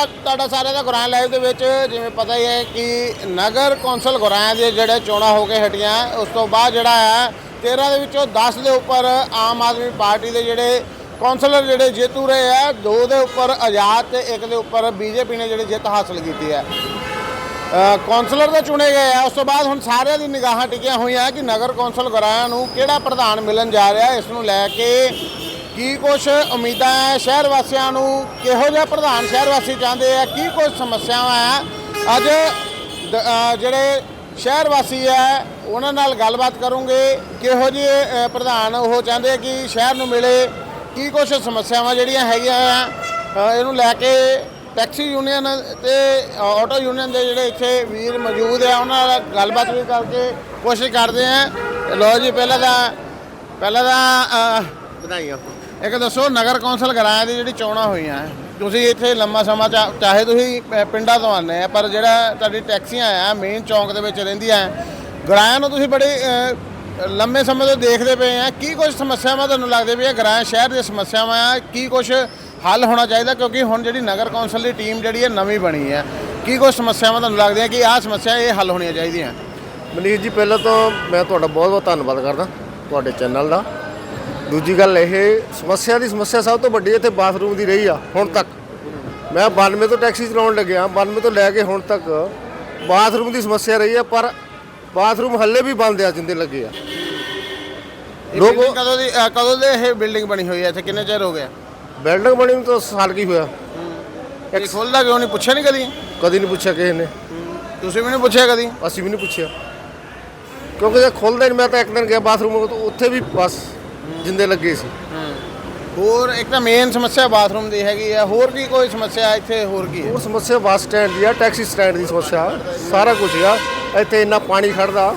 ਸਾ ਤੁਹਾਡਾ ਸਾਰਿਆਂ ਦਾ ਗੁਰਾਂ ਲਾਈਵ ਦੇ ਵਿੱਚ। ਜਿਵੇਂ ਪਤਾ ਹੀ ਹੈ ਕਿ ਨਗਰ ਕੌਂਸਲ ਗੁਰਾਂ ਦੇ ਜਿਹੜੇ ਚੋਣਾਂ ਹੋ ਕੇ ਹਟੀਆਂ, ਉਸ ਤੋਂ ਬਾਅਦ ਜਿਹੜਾ ਹੈ 13 ਦੇ ਵਿੱਚੋਂ 10 ਦੇ ਉੱਪਰ ਆਮ ਆਦਮੀ ਪਾਰਟੀ ਦੇ ਜਿਹੜੇ ਕੌਂਸਲਰ ਜਿਹੜੇ ਜੇਤੂ ਰਹੇ ਆ, ਦੋ ਦੇ ਉੱਪਰ ਆਜ਼ਾਦ ਤੇ ਇੱਕ ਦੇ ਉੱਪਰ ਬੀਜੇਪੀ ਨੇ ਜਿਹੜੀ ਜਿੱਤ ਹਾਸਲ ਕੀਤੀ ਹੈ। ਕੌਂਸਲਰ ਤਾਂ ਚੁਣੇ ਗਏ ਆ, ਉਸ ਤੋਂ ਬਾਅਦ ਹੁਣ ਸਾਰਿਆਂ ਦੀ ਨਿਗਾਹਾਂ ਟਿਕੀਆਂ ਹੋਈਆਂ ਕਿ ਨਗਰ ਕੌਂਸਲ ਗੁਰਾਇਆਂ ਨੂੰ ਕਿਹੜਾ ਪ੍ਰਧਾਨ ਮਿਲਣ ਜਾ ਰਿਹਾ, ਇਸ ਨੂੰ ਲੈ ਕੇ ਕੀ ਕੁਝ ਉਮੀਦਾਂ ਹੈ ਸ਼ਹਿਰ ਵਾਸੀਆਂ ਨੂੰ? ਕਿਹੋ ਜਿਹਾ ਪ੍ਰਧਾਨ ਸ਼ਹਿਰ ਵਾਸੀ ਚਾਹੁੰਦੇ ਆ? ਕੀ ਕੁਝ ਸਮੱਸਿਆਵਾਂ ਆ? ਅੱਜ ਜਿਹੜੇ ਸ਼ਹਿਰ ਵਾਸੀ ਹੈ ਉਹਨਾਂ ਨਾਲ ਗੱਲਬਾਤ ਕਰੂੰਗੇ। ਕਿਹੋ ਜਿਹੇ ਪ੍ਰਧਾਨ ਉਹ ਚਾਹੁੰਦੇ ਕਿ ਸ਼ਹਿਰ ਨੂੰ ਮਿਲੇ? ਕੀ ਕੁਝ ਸਮੱਸਿਆਵਾਂ ਜਿਹੜੀਆਂ ਹੈਗੀਆਂ ਆ? ਇਹਨੂੰ ਲੈ ਕੇ ਟੈਕਸੀ ਯੂਨੀਅਨ ਤੇ ਆਟੋ ਯੂਨੀਅਨ ਦੇ ਜਿਹੜੇ ਇੱਥੇ ਵੀਰ ਮੌਜੂਦ ਆ ਉਹਨਾਂ ਨਾਲ ਗੱਲਬਾਤ ਵੀ ਕਰਕੇ ਕੋਸ਼ਿਸ਼ ਕਰਦੇ ਆ। ਲੋ ਜੀ ਪਹਿਲਾਂ ਤਾਂ ਪਹਿਲਾਂ ਤਾਂ ਅ, ਵਧਾਈਆਂ। ਇੱਕ ਦੱਸੋ ਨਗਰ ਕੌਂਸਲ ਗਰਾਇਆ ਦੀ ਜਿਹੜੀ ਚੋਣਾਂ ਹੋਈਆਂ ਤੁਸੀਂ ਇੱਥੇ ਲੰਮਾ ਸਮਾਂ ਚਾ- ਚਾਹੇ ਤੁਸੀਂ ਪ- ਪਿੰਡਾਂ ਤੋਂ ਆਉਂਦੇ ਆ ਪਰ ਜਿਹੜਾ ਤੁਹਾਡੀ ਟੈਕਸੀਆਂ ਆ ਮੇਨ ਚੌਂਕ ਦੇ ਵਿੱਚ ਰਹਿੰਦੀਆਂ ਗਰਾਇਆ ਨੂੰ ਤੁਸੀਂ ਬੜੇ ਅ, ਲੰਮੇ ਸਮੇਂ ਤੋਂ ਦੇਖਦੇ ਪਏ ਆ ਕੀ ਕੁਝ ਸਮੱਸਿਆਵਾਂ ਤੁਹਾਨੂੰ ਲੱਗਦੇ ਵੀ ਇਹ ਗਰਾਇਆ ਸ਼ਹਿਰ ਦੀਆਂ ਸਮੱਸਿਆਵਾਂ ਆ ਕੀ ਕੁਝ ਹੱਲ ਹੋਣਾ ਚਾਹੀਦਾ? ਕਿਉਂਕਿ ਹੁਣ ਜਿਹੜੀ ਨਗਰ ਕੌਂਸਲ ਦੀ ਟੀਮ ਜਿਹੜੀ ਹੈ ਨਵੀਂ ਬਣੀ ਹੈ ਕੀ ਕੁਝ ਸਮੱਸਿਆਵਾਂ ਤੁਹਾਨੂੰ ਲੱਗਦੀਆਂ ਕਿ ਆਹ ਸਮੱਸਿਆ ਇਹ ਹੱਲ ਹੋਣੀਆਂ ਚਾਹੀਦੀਆਂ? ਮਨੀਸ਼ ਜੀ ਪਹਿਲਾਂ ਤਾਂ ਮੈਂ ਤੁਹਾਡਾ ਬਹੁਤ ਬਹੁਤ ਧੰਨਵਾਦ ਕਰਦਾ ਤੁਹਾਡੇ ਚੈਨਲ ਦਾ। ਦੂਜੀ ਗੱਲ ਇਹ ਸਮੱਸਿਆ ਦੀ ਸਮੱਸਿਆ ਸਭ ਤੋਂ ਵੱਡੀ ਇੱਥੇ ਬਾਥਰੂਮ ਦੀ ਰਹੀ ਆ ਹੁਣ ਤੱਕ। ਮੈਂ 92 ਤੋਂ ਟੈਕਸੀ ਚਲਾਉਣ ਲੱਗਿਆ 92 ਤੋਂ ਲੈ ਕੇ ਹੁਣ ਤੱਕ ਬਾਥਰੂਮ ਦੀ ਸਮੱਸਿਆ ਰਹੀ ਆ ਪਰ ਬਾਥਰੂਮ ਹੱਲੇ ਵੀ ਬੰਦ ਆ ਜਿੰਦੇ ਲੱਗੇ ਆ। ਲੋਕ- ਕਦੋਂ ਦੀ ਅ, ਕਦੋਂ ਦੇ ਇਹ ਬਿਲਡਿੰਗ ਬਣੀ ਹੋਈ ਹੈ ਇੱਥੇ? ਕਿੰਨੇ ਚਿਰ ਹੋ ਗਿਆ? ਬਿਲਡਿੰਗ ਬਣੀ ਨੂੰ ਤਾਂ ਸਾਲ ਕੀ ਹੋਇਆ? ਇਹ ਖੁੱਲਦਾ ਕਿਉਂ ਨਹੀਂ? ਪੁੱਛਿਆ ਨਹੀਂ ਕਦੀ? ਕਦੀ ਨਹੀਂ ਪੁੱਛਿਆ ਕਿਸੇ ਨੇ। ਤੁਸੀਂ ਵੀ ਨਹੀਂ ਪੁੱਛਿਆ ਕਦੀ? ਅਸੀਂ ਵੀ ਨਹੀਂ ਪੁੱਛਿਆ। ਕਿਉਂਕਿ ਜੇ ਖੁੱਲਦੇ ਨਹੀਂ ਮੈਂ ਤਾਂ ਇੱਕ ਦਿਨ ਗਿਆ ਬਾਥਰੂਮ ਉੱਥੇ ਵੀ ਬਸ। ਜਿੰਦੇ ਲੱਗੇ ਸੀ। ਹੋਰ ਇੱਕ ਤਾਂ ਮੇਨ ਸਮੱਸਿਆ ਬਾਥਰੂਮ ਦੀ ਹੈਗੀ ਆ। ਹੋਰ ਕੀ ਕੋਈ ਸਮੱਸਿਆ ਇੱਥੇ ਹੋਰ ਕੀ ਹੈ? ਹੋਰ ਸਮੱਸਿਆ ਬੱਸ ਸਟੈਂਡ ਦੀ ਆ ਟੈਕਸੀ ਸਟੈਂਡ ਦੀ ਸਮੱਸਿਆ ਸਾਰਾ ਕੁਝ ਆ। ਇੱਥੇ ਇੰਨਾ ਪਾਣੀ ਖੜਦਾ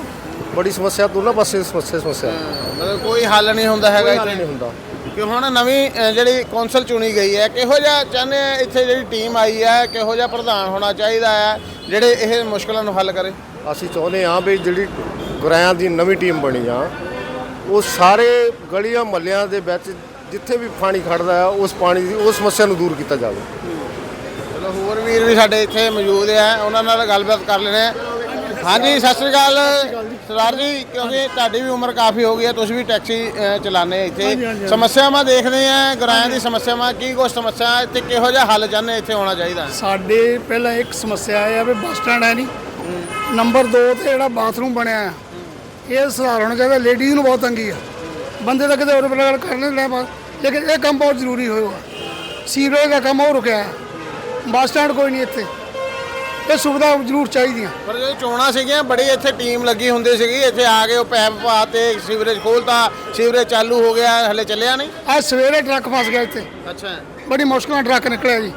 ਬੜੀ ਸਮੱਸਿਆ ਦੋਨਾਂ ਪਾਸੇ ਸਮੱਸਿਆ ਸਮੱਸਿਆ। ਮਤਲਬ ਕੋਈ ਹੱਲ ਨਹੀਂ ਹੁੰਦਾ ਹੈਗਾ ਕੋਈ ਹੱਲ ਇੱਥੇ। ਨਹੀਂ ਹੁੰਦਾ। ਕਿ ਹੁਣ ਨਵੀਂ ਅ, ਜਿਹੜੀ ਕੌਂਸਲ ਚੁਣੀ ਗਈ ਹੈ ਕਿਹੋ ਜਿਹਾ ਚਾਹੁੰਦੇ ਆ ਇੱਥੇ ਜਿਹੜੀ ਟੀਮ ਆਈ ਹੈ ਕਿਹੋ ਜਿਹਾ ਪ੍ਰਧਾਨ ਹੋਣਾ ਚਾਹੀਦਾ ਹੈ ਜਿਹੜੇ ਇਹ ਮੁਸ਼ਕਲਾਂ ਨੂੰ ਹੱਲ ਕਰੇ? ਅਸੀਂ ਚਾਹੁੰਦੇ ਹਾਂ ਵੀ ਜਿਹੜੀ ਗੁਰਾਇਆਂ ਦੀ ਨਵੀਂ ਟੀਮ ਬਣੀ ਆ ਉਹ ਸਾਰੇ ਗਲੀਆਂ ਮੱਲਿਆਂ ਦੇ ਵਿੱਚ ਜਿੱਥੇ ਵੀ ਪਾਣੀ ਖੜਦਾ ਆ ਉਸ ਪਾਣੀ ਦੀ ਉਸ ਸਮੱਸਿਆ ਨੂੰ ਦੂਰ ਕੀਤਾ ਜਾਵੇ। ਚਲੋ ਹੋਰ ਵੀਰ ਵੀ ਸਾਡੇ ਇੱਥੇ ਮੌਜੂਦ ਆ ਉਹਨਾਂ ਨਾਲ ਗੱਲਬਾਤ ਕਰ ਲੈਣੇ ਹਾਂਜੀ ਸਤਿ ਸ੍ਰੀ ਅਕਾਲ। ਸਰਦਾਰ ਜੀ ਕਿਉਂਕਿ ਤੁਹਾਡੀ ਵੀ ਉਮਰ ਕਾਫੀ ਹੋ ਗਈ ਹੈ ਤੁਸੀਂ ਵੀ ਟੈਕਸੀ ਚਲਾਉਂਦੇ ਇੱਥੇ। ਸਮੱਸਿਆਵਾਂ ਦੇਖਦੇ ਆ ਗਰਾਇਆਂ ਦੀ ਸਮੱਸਿਆਵਾਂ ਕੀ ਕੁਛ ਸਮੱਸਿਆ ਤੇ ਕਿਹੋ ਜਿਹਾ ਹੱਲ ਚਾਹੁੰਦੇ ਇੱਥੇ ਹੋਣਾ ਚਾਹੀਦਾ ਸਾਡੇ ਪਹਿਲਾਂ ਇੱਕ ਸਮੱਸਿਆ ਇਹ ਆ ਵੀ ਬੱਸ ਸਟੈਂਡ ਹੈ ਨਹੀਂ। ਨੰਬਰ 2 ਤੇ ਜਿਹੜਾ ਬਾਥਰੂਮ ਬਣਿਆ ਆ ਇਹ ਸੁਧਾਰ ਹੋਣਾ ਚਾਹੀਦਾ ਲੇਡੀਜ਼ ਨੂੰ ਬਹੁਤ ਤੰਗੀ ਆ। ਬੰਦੇ ਤਾਂ ਕਿਤੇ ਹੋਰ ਬਲਗੜ ਕਰ ਲੈਂਦੇ। ਬਸ ਲੇਕਿਨ ਇਹ ਕੰਮ ਬਹੁਤ ਜ਼ਰੂਰੀ ਹੋਏਗਾ ਸੀਵਰੇਜ ਦਾ ਕੰਮ ਉਹ ਰੁਕਿਆ ਹੈ ਬੱਸ ਸਟੈਂਡ ਕੋਈ ਨਹੀਂ ਇੱਥੇ। ਇਹ ਸੁਵਿਧਾ ਜ਼ਰੂਰ ਚਾਹੀਦੀਆਂ। ਪਰ ਜਦੋਂ ਚੋਣਾਂ ਸੀਗੀਆਂ ਬੜੀ ਇੱਥੇ ਟੀਮ ਲੱਗੀ ਹੁੰਦੀ ਸੀਗੀ। ਇੱਥੇ ਆ ਕੇ ਉਹ ਪੈਪ ਪਾਤੇ ਸੀਵਰੇਜ ਖੋਲਤਾ। ਸੀਵਰੇਜ ਚਾਲੂ ਹੋ ਗਿਆ ਹਲੇ ਚੱਲਿਆ ਨਹੀਂ? ਅੱਜ ਸਵੇਰੇ ਟਰੱਕ ਫਸ ਗਿਆ ਇੱਥੇ। ਅੱਛਾ। ਬੜੀ ਮੁਸ਼ਕਲ ਨਾਲ ਟਰੱਕ ਨਿਕਲਿਆ ਜੀ।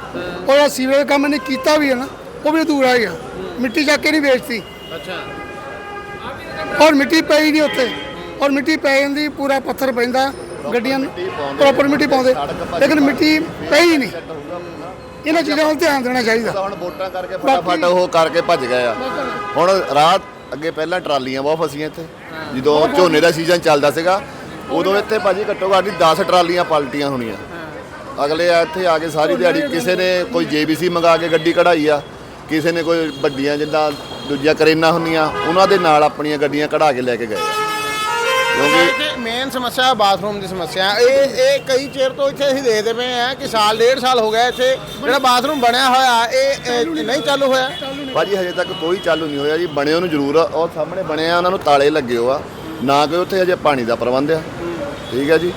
ਉਹ ਸੀਵਰੇਜ ਕੰਮ ਇਹਨੇ ਕੀਤਾ ਵੀ ਹੈ ਨਾ ਉਹ ਵੀ ਅਧੂਰਾ ਗਿਆ ਮਿੱਟੀ ਚੱਕ ਕੇ ਨਹੀਂ ਵੇਚਤੀ। ਅੱਛਾ। ਔਰ ਮਿੱਟੀ ਪਈ ਨਹੀਂ ਉੱਥੇ। ਔਰ ਮਿੱਟੀ ਪੈ ਜਾਂਦੀ ਪੂਰਾ ਪੱਥਰ ਪੈਂਦਾ ਗੱਡੀਆਂ ਪ੍ਰੋਪਰ ਮਿੱਟੀ ਪਾਉਂਦੇ। ਲੇਕਿਨ ਮਿੱਟੀ ਪਈ ਨਹੀਂ। ਇਹਨਾਂ ਚੀਜ਼ਾਂ ਵੱਲ ਧਿਆਨ ਦੇਣਾ ਚਾਹੀਦਾ। ਹੁਣ ਵੋਟਾਂ ਕਰਕੇ ਫਟਾਫਟ ਉਹ ਕਰਕੇ ਭੱਜ ਗਏ ਆ। ਹੁਣ ਰਾਤ ਅੱਗੇ ਪਹਿਲਾਂ ਟਰਾਲੀਆਂ ਬਹੁਤ ਫਸੀਆਂ ਇੱਥੇ। ਜਦੋਂ ਝੋਨੇ ਦਾ ਸੀਜ਼ਨ ਚੱਲਦਾ ਸੀਗਾ ਉਦੋਂ ਇੱਥੇ ਭਾਜੀ ਘੱਟੋ ਘੱਟ 10 ਟਰਾਲੀਆਂ ਪਲਟੀਆਂ ਹੋਣੀਆਂ। ਅਗਲੇ ਆ ਇੱਥੇ ਆ ਕੇ ਸਾਰੀ ਦਿਹਾੜੀ ਕਿਸੇ ਨੇ ਕੋਈ ਜੀਬੀਸੀ ਮੰਗਾ ਕੇ ਗੱਡੀ ਕਢਾਈ ਆ ਕਿਸੇ ਨੇ ਕੋਈ ਵੱਡੀਆਂ ਜਿੱਦਾਂ ਦੂਜੀਆਂ ਕਰੇਨਾਂ ਹੁੰਦੀਆਂ ਉਹਨਾਂ ਦੇ ਨਾਲ ਆਪਣੀਆਂ ਗੱਡੀਆਂ ਕਢਾ ਕੇ ਲੈ ਕੇ ਗਏ ਆ। ਕਿਉਂਕਿ ਮੇਨ ਸਮੱਸਿਆ ਬਾਥਰੂਮ ਦੀ ਸਮੱਸਿਆ ਇਹ ਇਹ ਕਈ ਚਿਰ ਤੋਂ ਇੱਥੇ ਅਸੀਂ ਦੇਖਦੇ ਪਏ ਆ ਕਿ ਸਾਲ ਡੇਢ ਸਾਲ ਹੋ ਗਿਆ ਇੱਥੇ। ਜਿਹੜਾ ਬਾਥਰੂਮ ਬਣਿਆ ਹੋਇਆ ਇਹ ਇਹ ਨਹੀਂ ਚਾਲੂ ਹੋਇਆ। ਭਾਜੀ ਹਜੇ ਤੱਕ ਕੋਈ ਚਾਲੂ ਨਹੀਂ ਹੋਇਆ ਜੀ। ਬਣਿਓ ਨੂੰ ਜ਼ਰੂਰ ਆ। ਉਹ ਸਾਹਮਣੇ ਬਣੇ ਆ ਉਹਨਾਂ ਨੂੰ ਤਾਲੇ ਲੱਗੇ ਹੋ ਆ ਨਾ ਕੋਈ ਉੱਥੇ ਹਜੇ ਪਾਣੀ ਦਾ ਪ੍ਰਬੰਧ ਆ। ਠੀਕ ਹੈ ਜੀ।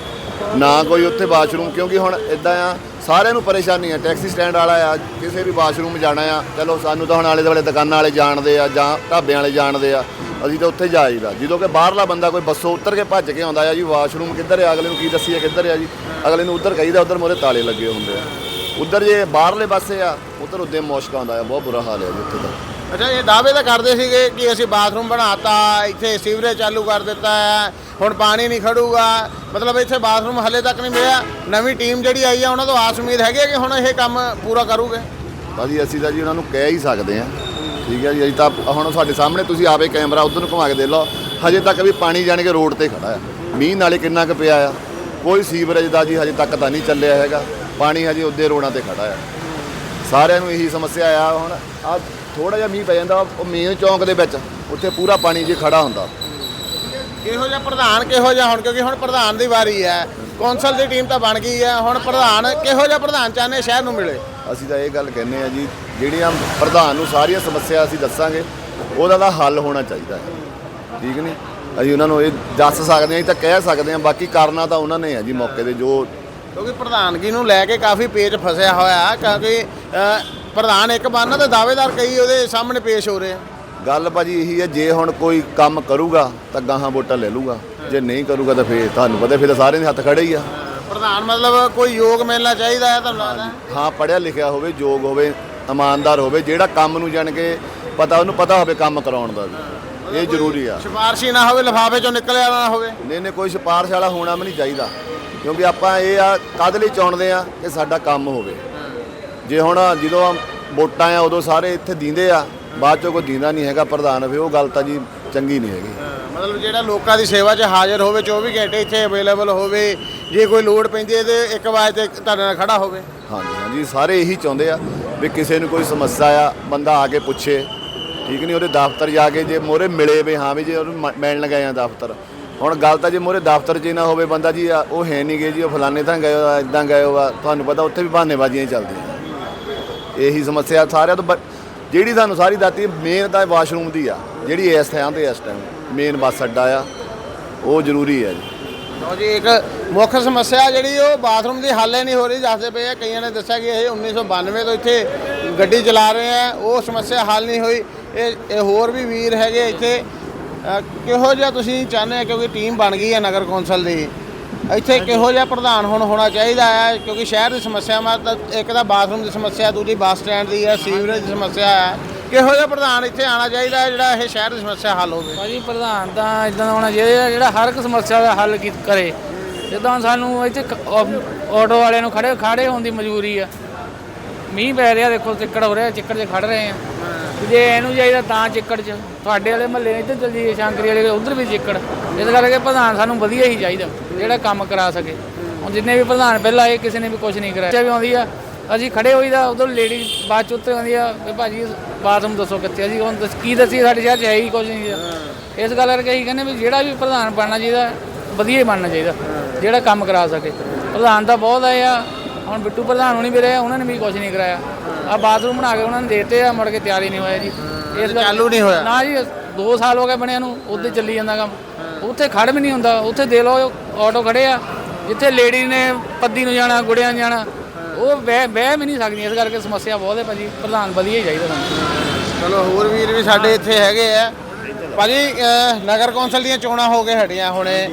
ਨਾ ਕੋਈ ਉੱਥੇ ਬਾਥਰੂਮ, ਕਿਉਂਕਿ ਹੁਣ ਇਦਾਂ ਆ, ਸਾਰਿਆਂ ਨੂੰ ਪਰੇਸ਼ਾਨੀ ਆ। ਟੈਕਸੀ ਸਟੈਂਡ ਵਾਲਾ ਆ, ਕਿਸੇ ਵੀ ਬਾਥਰੂਮ ਜਾਣਾ ਆ, ਚਲੋ ਸਾਨੂੰ ਤਾਂ ਹੁਣ ਆਲੇ ਦੁਆਲੇ ਦੁਕਾਨਾਂ ਵਾਲੇ ਜਾਣਦੇ ਆ ਜਾਂ ਢਾਬਿਆਂ ਵਾਲੇ ਜਾਣਦੇ ਆ, ਅਸੀਂ ਤਾਂ ਉੱਥੇ ਜਾਈਦਾ ਜਦੋਂ ਕਿ ਬਾਹਰਲਾ ਬੰਦਾ ਕੋਈ ਬੱਸੋਂ ਉੱਤਰ ਕੇ ਭੱਜ ਕੇ ਆਉਂਦਾ ਆ ਜੀ, ਵਾਸ਼ਰੂਮ ਕਿੱਧਰ ਆ, ਅਗਲੇ ਨੂੰ ਕੀ ਦੱਸੀਏ ਕਿੱਧਰ ਆ ਜੀ, ਅਗਲੇ ਨੂੰ ਉੱਧਰ ਕਹੀਦਾ, ਉੱਧਰ ਮੋਰੇ ਤਾਲੇ ਲੱਗੇ ਹੁੰਦੇ ਆ। ਉੱਧਰ ਜੇ ਬਾਹਰਲੇ ਪਾਸੇ ਆ, ਉੱਧਰ ਉੱਦੇ ਮੁਸ਼ਕ ਆਉਂਦਾ ਆ, ਬਹੁਤ ਬੁਰਾ ਹਾਲ ਹੈ ਜੀ ਉੱਥੇ ਦਾ ਅੱਛਾ, ਇਹ ਦਾਅਵੇ ਤਾਂ ਕਰਦੇ ਸੀਗੇ ਕਿ ਅਸੀਂ ਬਾਥਰੂਮ ਬਣਾਤਾ, ਇੱਥੇ ਸੀਵਰੇਜ ਚਾਲੂ ਕਰ ਦਿੱਤਾ ਹੈ ਹੁਣ ਪਾਣੀ ਨਹੀਂ ਖੜੂਗਾ। ਮਤਲਬ ਇੱਥੇ ਬਾਥਰੂਮ ਹਲੇ ਤੱਕ ਨਹੀਂ ਮਿਲਿਆ। ਨਵੀਂ ਟੀਮ ਜਿਹੜੀ ਆਈ ਆ, ਉਹਨਾਂ ਤੋਂ ਆਸ ਉਮੀਦ ਹੈਗੀ ਹੈ ਕਿ ਹੁਣ ਇਹ ਕੰਮ ਪੂਰਾ ਕਰੂਗੇ? ਭਾਜੀ, ਅਸੀਂ ਤਾਂ ਜੀ ਉਹਨਾਂ ਨੂੰ ਕਹਿ ਹੀ ਸਕਦੇ ਆ ਠੀਕ ਹੈ ਜੀ, ਅਸੀਂ ਤਾਂ ਹੁਣ ਸਾਡੇ ਸਾਹਮਣੇ ਤੁਸੀਂ ਆਪੇ ਕੈਮਰਾ ਉਧਰ ਨੂੰ ਘੁਮਾ ਕੇ ਦੇਖ ਲਓ। ਹਜੇ ਤੱਕ ਵੀ ਪਾਣੀ ਜਾਣ ਕੇ ਰੋਡ ਤੇ ਖੜਾ ਆ ਮੀਂਹ ਨਾਲੇ ਕਿੰਨਾ ਕੁ ਪਿਆ ਆ। ਕੋਈ ਸੀਵਰੇਜ ਦਾ ਜੀ ਹਜੇ ਤੱਕ ਤਾਂ ਨਹੀਂ ਚੱਲਿਆ ਹੈਗਾ। ਪਾਣੀ ਹਜੇ ਉੱਦੇ ਰੋਡਾਂ ਤੇ ਖੜਾ ਆ ਸਾਰਿਆਂ ਨੂੰ ਇਹੀ ਸਮੱਸਿਆ ਆ ਹੁਣ। ਆ ਥੋੜਾ ਜਿਹਾ ਮੀਂਹ ਪੈ ਜਾਂਦਾ, ਉਹ ਮੇਨ ਚੌਂਕ ਦੇ ਵਿੱਚ, ਉੱਥੇ ਪੂਰਾ ਪਾਣੀ ਜੇ ਖੜਾ ਹੁੰਦਾ। ਕਿਹੋ ਜਿਹਾ ਪ੍ਰਧਾਨ ਕਿਹੋ ਜਿਹਾ ਹੁਣ ਕਿਉਂਕਿ ਹੁਣ ਪ੍ਰਧਾਨ ਦੀ ਵਾਰੀ ਹੈ। ਕੌਂਸਲ ਦੀ ਟੀਮ ਤਾਂ ਬਣ ਗਈ ਹੈ। ਹੁਣ ਪ੍ਰਧਾਨ ਕਿਹੋ ਜਿਹਾ ਪ੍ਰਧਾਨ ਚਾਹੁੰਦੇ ਸ਼ਹਿਰ ਨੂੰ ਮਿਲੇ? ਅਸੀਂ ਤਾਂ ਇਹ ਗੱਲ ਕਹਿੰਦੇ ਆ ਜੀ ਜਿਹੜੀਆਂ ਪ੍ਰਧਾਨ ਨੂੰ ਸਾਰੀਆਂ ਸਮੱਸਿਆ ਅਸੀਂ ਦੱਸਾਂਗੇ ਉਹਦਾ ਦਾ ਹੱਲ ਹੋਣਾ ਚਾਹੀਦਾ ਹੈ। ਠੀਕ ਨਹੀਂ? ਅਸੀਂ ਉਹਨਾਂ ਨੂੰ ਇਹ ਦੱਸ ਸਕਦੇ ਹਾਂ ਤਾਂ ਕਹਿ ਸਕਦੇ ਹਾਂ ਬਾਕੀ ਕਰਨਾ ਤਾਂ ਉਹਨਾਂ ਨੇ ਆ ਜੀ ਮੌਕੇ ਤੇ ਜੋ ਕਿਉਂਕਿ ਪ੍ਰਧਾਨਗੀ ਨੂੰ ਲੈ ਕੇ ਕਾਫੀ ਪੇਚ ਫਸਿਆ ਹੋਇਆ ਕਿਉਂਕਿ ਪ੍ਰਧਾਨ ਇੱਕ ਬੰਨ ਤੇ ਦਾਅਵੇਦਾਰ ਕਈ ਉਹਦੇ ਸਾਹਮਣੇ ਪੇਸ਼ ਹੋ ਰਹੇ ਆ। ਗੱਲ ਭਾਜੀ ਇਹੀ ਹੈ ਜੇ ਹੁਣ ਕੋਈ ਕੰਮ ਕਰੂਗਾ ਤਾਂ ਗਾਹਾਂ ਵੋਟਾਂ ਲੈ ਲੂਗਾ। ਜੇ ਨਹੀਂ ਕਰੂਗਾ ਤਾਂ ਫੇਰ ਤੁਹਾਨੂੰ ਪਤਾ ਫਿਰ ਤਾਂ ਸਾਰਿਆਂ ਦੇ ਹੱਥ ਖੜੇ ਹੀ ਆ। ਪ੍ਰਧਾਨ ਮਤਲਬ ਕੋਈ ਯੋਗ ਮਿਲਣਾ ਚਾਹੀਦਾ ਹੈ ਤੁਹਾਨੂੰ ਲੱਗਦਾ? ਹੈ? ਹਾਂ ਪੜਿਆ ਲਿਖਿਆ ਹੋਵੇ ਯੋਗ ਹੋਵੇ ਇਮਾਨਦਾਰ ਹੋਵੇ ਜਿਹੜਾ ਕੰਮ ਨੂੰ ਜਾਣ ਕੇ ਪਤਾ ਉਹਨੂੰ ਪਤਾ ਹੋਵੇ ਕੰਮ ਕਰਾਉਣ ਦਾ ਵੀ। ਇਹ ਜ਼ਰੂਰੀ ਆ। ਸਿਫਾਰਸ਼ੀ ਨਾ ਹੋਵੇ ਲਿਫਾਫੇ ਚੋਂ ਨਿਕਲਿਆ ਨਾ ਹੋਵੇ? ਨਹੀਂ ਨਹੀਂ ਕੋਈ ਸਿਫਾਰਿਸ਼ ਵਾਲਾ ਹੋਣਾ ਵੀ ਨਹੀਂ ਚਾਹੀਦਾ। ਕਿਉਂਕਿ ਆਪਾਂ ਇਹ ਆ ਕਦ ਲਈ ਚਾਹੁੰਦੇ ਆ ਕਿ ਸਾਡਾ ਕੰਮ ਹੋਵੇ। ਜੇ ਹੁਣ ਜਦੋਂ ਵੋਟਾਂ ਆ ਉਦੋਂ ਸਾਰੇ ਇੱਥੇ ਦੀਂਦੇ ਆ ਬਾਅਦ ਚੋਂ ਕੋਈ ਦੀਂਦਾ ਨਹੀਂ ਹੈਗਾ ਪ੍ਰਧਾਨ ਫਿਰ ਉਹ ਗੱਲ ਤਾਂ ਜੀ ਚੰਗੀ ਨਹੀਂ ਹੈਗੀ। ਮਤਲਬ ਜਿਹੜਾ ਲੋਕਾਂ ਦੀ ਸੇਵਾ 'ਚ ਹਾਜ਼ਰ ਹੋਵੇ 24 ਘੰਟੇ ਇੱਥੇ ਅਵੇਲੇਬਲ ਹੋਵੇ ਜੇ ਕੋਈ ਲੋੜ ਪੈਂਦੀ ਹੈ ਤੇ ਇੱਕ ਵਾਰ ਤੇ ਤੁਹਾਡੇ ਨਾਲ ਖੜਾ ਹੋਵੇ। ਹਾਂਜੀ ਹਾਂਜੀ ਸਾਰੇ ਇਹੀ ਚਾਹੁੰਦੇ ਆ ਵੀ ਕਿਸੇ ਨੂੰ ਕੋਈ ਸਮੱਸਿਆ ਆ ਬੰਦਾ ਆ ਕੇ ਪੁੱਛੇ ਠੀਕ ਨਹੀਂ ਉਹਦੇ ਦਫ਼ਤਰ ਜਾ ਕੇ ਜੇ ਮੋਰੇ ਮਿਲੇ ਵੀ ਹਾਂ ਵੀ ਜੇ ਉਹਨੂੰ ਮ- ਮਿਲਣ ਗਏ ਆ ਦਫ਼ਤਰ। ਹੁਣ ਗੱਲ ਤਾਂ ਜੇ ਮੋਰੇ ਦਫ਼ਤਰ 'ਚ ਹੀ ਨਾ ਹੋਵੇ ਬੰਦਾ ਜੀ ਆ, ਉਹ ਹੈ ਨਹੀਂ ਗਏ ਜੀ ਉਹ ਫਲਾਣੇ ਤਾਂ ਗਏ ਆ ਇਦਾਂ ਗਏ ਆ ਤੁਹਾਨੂੰ ਪਤਾ ਉੱਥੇ ਵੀ ਬਹਾਨੇਬਾਜ਼ੀਆਂ ਹੀ ਚੱਲਦੀਆਂ। ਇਹੀ ਸਮੱਸਿਆ ਸਾਰਿਆਂ ਤੋਂ ਬ- ਜਿਹੜੀ ਸਾਨੂੰ ਸਾਰੀ ਦਾਤੀ ਮੇਨ ਤਾਂ ਵਾਸ਼ਰੂਮ ਦੀ ਆ ਜਿਹੜੀ ਇਸ ਥਾਂ ਤੇ ਇਸ ਟਾਈਮ ਮੇਨ ਬੱਸ ਅੱਡਾ ਆ ਉਹ ਜ਼ਰੂਰੀ ਹੈ ਜੀ। ਲਓ ਜੀ ਇੱਕ ਮੁੱਖ ਸਮੱਸਿਆ ਜਿਹੜੀ ਉਹ ਬਾਥਰੂਮ ਦੀ ਹੱਲ ਹੀ ਨਹੀਂ ਹੋ ਰਹੀ ਦੱਸਦੇ ਪਏ ਆ ਕਈਆਂ ਨੇ ਦੱਸਿਆ ਕਿ ਇਹ 1992 ਤੋਂ ਇੱਥੇ ਗੱਡੀ ਚਲਾ ਰਹੇ ਆ ਉਹ ਸਮੱਸਿਆ ਹੱਲ ਨਹੀਂ ਹੋਈ। ਇਹ ਇਹ ਹੋਰ ਵੀ ਵੀਰ ਹੈਗੇ ਇੱਥੇ। ਅ, ਕਿਹੋ ਜਿਹਾ ਤੁਸੀਂ ਚਾਹੁੰਦੇ ਆ ਕਿਉਂਕਿ ਟੀਮ ਬਣ ਗਈ ਹੈ ਨਗਰ ਕੌਂਸਲ ਦੀ? ਇੱਥੇ ਕਿਹੋ ਜਿਹਾ ਪ੍ਰਧਾਨ ਹੁਣ ਹੋਣਾ ਚਾਹੀਦਾ ਹੈ? ਕਿਉਂਕਿ ਸ਼ਹਿਰ ਦੀ ਸਮੱਸਿਆਵਾਂ ਤਾਂ ਇੱਕ ਤਾਂ ਬਾਥਰੂਮ ਦੀ ਸਮੱਸਿਆ, ਦੂਜੀ ਬੱਸ ਸਟੈਂਡ ਦੀ ਹੈ, ਸੀਵਰੇਜ ਦੀ ਸਮੱਸਿਆ ਹੈ। ਕਿਹੋ ਜਿਹਾ ਪ੍ਰਧਾਨ ਇੱਥੇ ਆਉਣਾ ਚਾਹੀਦਾ ਹੈ ਜਿਹੜਾ ਇਹ ਸ਼ਹਿਰ ਦੀ ਸਮੱਸਿਆ ਹੱਲ ਹੋਵੇ? ਭਾਜੀ, ਪ੍ਰਧਾਨ ਤਾਂ ਇਦਾਂ ਦਾ ਹੋਣਾ ਚਾਹੀਦਾ ਜਿਹੜਾ ਹਰ ਇੱਕ ਸਮੱਸਿਆ ਦਾ ਹੱਲ ਕੀ ਕਰੇ। ਜਿੱਦਾਂ ਹੁਣ ਸਾਨੂੰ ਇੱਥੇ ਕ- ਆ- ਆਟੋ ਵਾਲਿਆਂ ਨੂੰ ਖੜੇ ਖੜੇ ਹੋਣ ਦੀ ਮਜਬੂਰੀ ਆ। ਮੀਂਹ ਪੈ ਰਿਹਾ, ਦੇਖੋ ਚਿੱਕੜ ਹੋ ਰਿਹਾ, ਚਿੱਕੜ 'ਚ ਖੜ ਰਹੇ ਆ। ਜੇ ਇਹਨੂੰ ਚਾਹੀਦਾ ਤਾਂ ਚਿੱਕੜ 'ਚ। ਤੁਹਾਡੇ ਵਾਲੇ ਮਹੱਲੇ ਨੇ ਇੱਧਰ ਚੱਲ ਜੀਏ ਸ਼ਾਂਕਰੀ ਵਾਲੇ ਉਧਰ ਵੀ ਚਿੱਕੜ। ਇਸ ਕਰਕੇ ਪ੍ਰਧਾਨ ਸਾਨੂੰ ਵਧੀਆ ਹੀ ਚਾਹੀਦਾ, ਜਿਹੜਾ ਕੰਮ ਕਰਾ ਸਕੇ। ਹੁਣ ਜਿੰਨੇ ਵੀ ਪ੍ਰਧਾਨ ਪਹਿਲਾਂ ਆਏ, ਕਿਸੇ ਨੇ ਵੀ ਕੁਝ ਨਹੀਂ ਕਰਾਇਆ। ਵੀ ਆਉਂਦੀ ਆ, ਅਸੀਂ ਖੜੇ ਹੋਈਦਾ, ਉਧਰ ਲੇਡੀ ਬਾਅਦ ਚ ਉੱਤੇ ਆਉਂਦੀ ਆ, ਵੀ ਭਾਜੀ ਬਾਥਰੂਮ ਦੱਸੋ ਕਿੱਥੇ ਅਸੀਂ ਹੁਣ ਦੱਸ- ਕੀ ਦੱਸੀ ਸਾਡੇ ਸ਼ਹਿਰ 'ਚ ਹੈ ਹੀ ਕੁਝ ਨਹੀਂ ਇਸ ਗੱਲ ਕਰਕੇ ਅਸੀਂ ਕਹਿੰਦੇ ਵੀ ਜਿਹੜਾ ਵੀ ਪ੍ਰਧਾਨ ਬਣਨਾ ਚਾਹੀਦਾ, ਵਧੀਆ ਹੀ ਬਣਨਾ ਚਾਹੀਦਾ, ਜਿਹੜਾ ਕੰਮ ਕਰਾ ਸਕੇ। ਪ੍ਰਧਾਨ ਤਾਂ ਬਹੁਤ ਆਏ ਆ। ਹੁਣ ਬਿੱਟੂ ਪ੍ਰਧਾਨ ਹੋਣੀ ਵੀ ਰਹੇ ਉਹਨਾਂ ਨੇ ਵੀ ਕੁਝ ਨਹੀਂ ਕਰਾਇਆ। ਆ ਬਾਥਰੂਮ ਬਣਾ ਕੇ ਉਹਨਾਂ ਨੇ ਦੇਤੇ ਆ ਮੁੜ ਕੇ ਤਿਆਰ ਹੀ ਨਹੀਂ ਹੋਇਆ ਜੀ। ਇਸ ਗੱਲ ਚਾਲੂ ਨਹੀਂ ਹੋਇਆ। ਨਾ ਜੀ 2 ਸਾਲ ਹੋ ਗਏ ਬਣਿਆ ਨੂੰ ਉੱਥੇ ਚੱਲੀ ਜਾਂਦਾ ਕੰਮ। ਉੱਥੇ ਖੜ ਵੀ ਨਹੀਂ ਹੁੰਦਾ ਉੱਥੇ ਦੇ ਲਓ ਆਟੋ ਖੜੇ ਆ ਜਿੱਥੇ ਲੇਡੀ ਨੇ ਪੱਦੀ ਨੂੰ ਜਾਣਾ ਗੁੜਿਆਂ ਜਾਣਾ ਉਹ ਬਹਿ ਬਹਿ ਵੀ ਨਹੀਂ ਸਕਦੀਆਂ ਇਸ ਕਰਕੇ ਸਮੱਸਿਆ ਬਹੁਤ ਹੈ ਭਾਜੀ ਪ੍ਰਧਾਨ ਵਧੀਆ ਹੀ ਚਾਹੀਦਾ ਸਾਨੂੰ। ਚਲੋ ਹੋਰ ਵੀਰ ਵੀ ਸਾਡੇ ਇੱਥੇ ਹੈਗੇ ਆ। ਭਾਜੀ ਨਗਰ ਕੌਂਸਲ ਦੀਆਂ ਚੋਣਾਂ ਹੋ ਕੇ ਹਟੀਆਂ ਹੁਣੇ।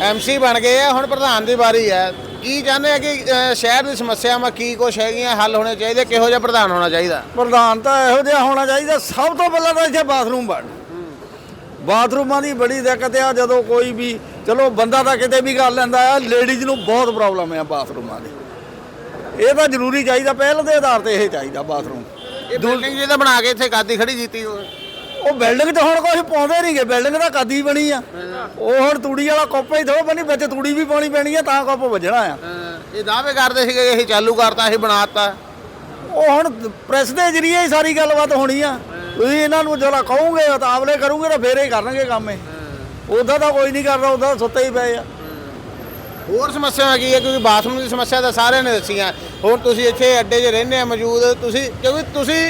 ਐਮਸੀ ਬਣ ਗਏ ਆ ਹੁਣ ਪ੍ਰਧਾਨ ਦੀ ਵਾਰੀ ਹੈ। ਕੀ ਚਾਹੁੰਦੇ ਆ ਕਿ ਸ਼ਹਿਰ ਦੀ ਸਮੱਸਿਆਵਾਂ ਕੀ ਕੁਛ ਹੈਗੀਆਂ ਹੱਲ ਹੋਣੇ ਚਾਹੀਦੇ ਕਿਹੋ ਜਿਹਾ ਪ੍ਰਧਾਨ ਹੋਣਾ ਚਾਹੀਦਾ? ਪ੍ਰਧਾਨ ਤਾਂ ਇਹੋ ਜਿਹਾ ਹੋਣਾ ਚਾਹੀਦਾ ਸਭ ਤੋਂ ਪਹਿਲਾਂ ਤਾਂ ਇੱਥੇ ਬਾਥਰੂਮ ਬਣ ਬਾਥਰੂਮਾਂ ਦੀ ਬੜੀ ਦਿੱਕਤ ਆ ਜਦੋਂ ਕੋਈ ਵੀ ਚਲੋ ਬੰਦਾ ਤਾਂ ਕਿਤੇ ਵੀ ਕਰ ਲੈਂਦਾ ਆ ਲੇਡੀਜ਼ ਨੂੰ ਬਹੁਤ ਪ੍ਰੋਬਲਮ ਆ ਬਾਥਰੂਮਾਂ ਦੀ। ਇਹ ਤਾਂ ਜ਼ਰੂਰੀ ਚਾਹੀਦਾ ਪਹਿਲ ਦੇ ਆਧਾਰ ਤੇ ਇਹ ਚਾਹੀਦਾ ਬਾਥਰੂਮ। ਇਹ ਬਿਲਡਿੰਗ ਜਿਹਦਾ ਬਣਾ ਕੇ ਇੱਥੇ ਗਾਦੀ ਖੜੀ ਕੀਤੀ ਉਹ ਉਹ ਬਿਲਡਿੰਗ ਤਾਂ ਹੁਣ ਕੁਝ ਪਾਉਂਦੇ ਨਹੀਂਗੇ ਬਿਲਡਿੰਗ ਤਾਂ ਕਦੀ ਬਣੀ ਆ। ਉਹ ਹੁਣ ਤੂੜੀ ਵਾਲਾ ਕੁੱਪ ਹੀ ਥੋ ਬਣੀ ਵਿੱਚ ਤੂੜੀ ਵੀ ਪਾਉਣੀ ਪੈਣੀ ਆ ਤਾਂ ਕੁੱਪ ਵੱਜਣਾ ਆ। ਇਹ ਦਾਅਵੇ ਕਰਦੇ ਸੀਗੇ ਇਹ ਚਾਲੂ ਕਰਤਾ ਇਹ ਬਣਾਤਾ। ਉਹ ਹੁਣ ਪ੍ਰੈਸ ਦੇ ਜਰੀਏ ਹੀ ਸਾਰੀ ਗੱਲਬਾਤ ਹੋਣੀ ਆ। ਤੁਸੀਂ ਇਹਨਾਂ ਨੂੰ ਜਿਹੜਾ ਕਹੋਗੇ ਤਾਂ ਆਵਲੇ ਕਰੂਗੇ ਤਾਂ ਫੇਰ ਹੀ ਕਰਨਗੇ ਕੰਮ ਇਹ। ਉਦਾਂ ਤਾਂ ਕੋਈ ਨਹੀਂ ਕਰਦਾ ਉਦਾਂ ਸੁੱਤੇ ਹੀ ਪਏ ਆ। ਹੋਰ ਸਮੱਸਿਆ ਕੀ ਹੈ? ਕਿਉਂਕਿ ਬਾਥਰੂਮ ਦੀ ਸਮੱਸਿਆ ਤਾਂ ਸਾਰਿਆਂ ਨੇ ਦੱਸੀਆਂ ਹੋਰ ਤੁਸੀਂ ਇੱਥੇ ਅੱਡੇ 'ਚ ਰਹਿੰਦੇ ਆ ਮੌਜੂਦ ਤੁਸੀਂ ਕਿਉਂਕਿ ਤੁਸੀਂ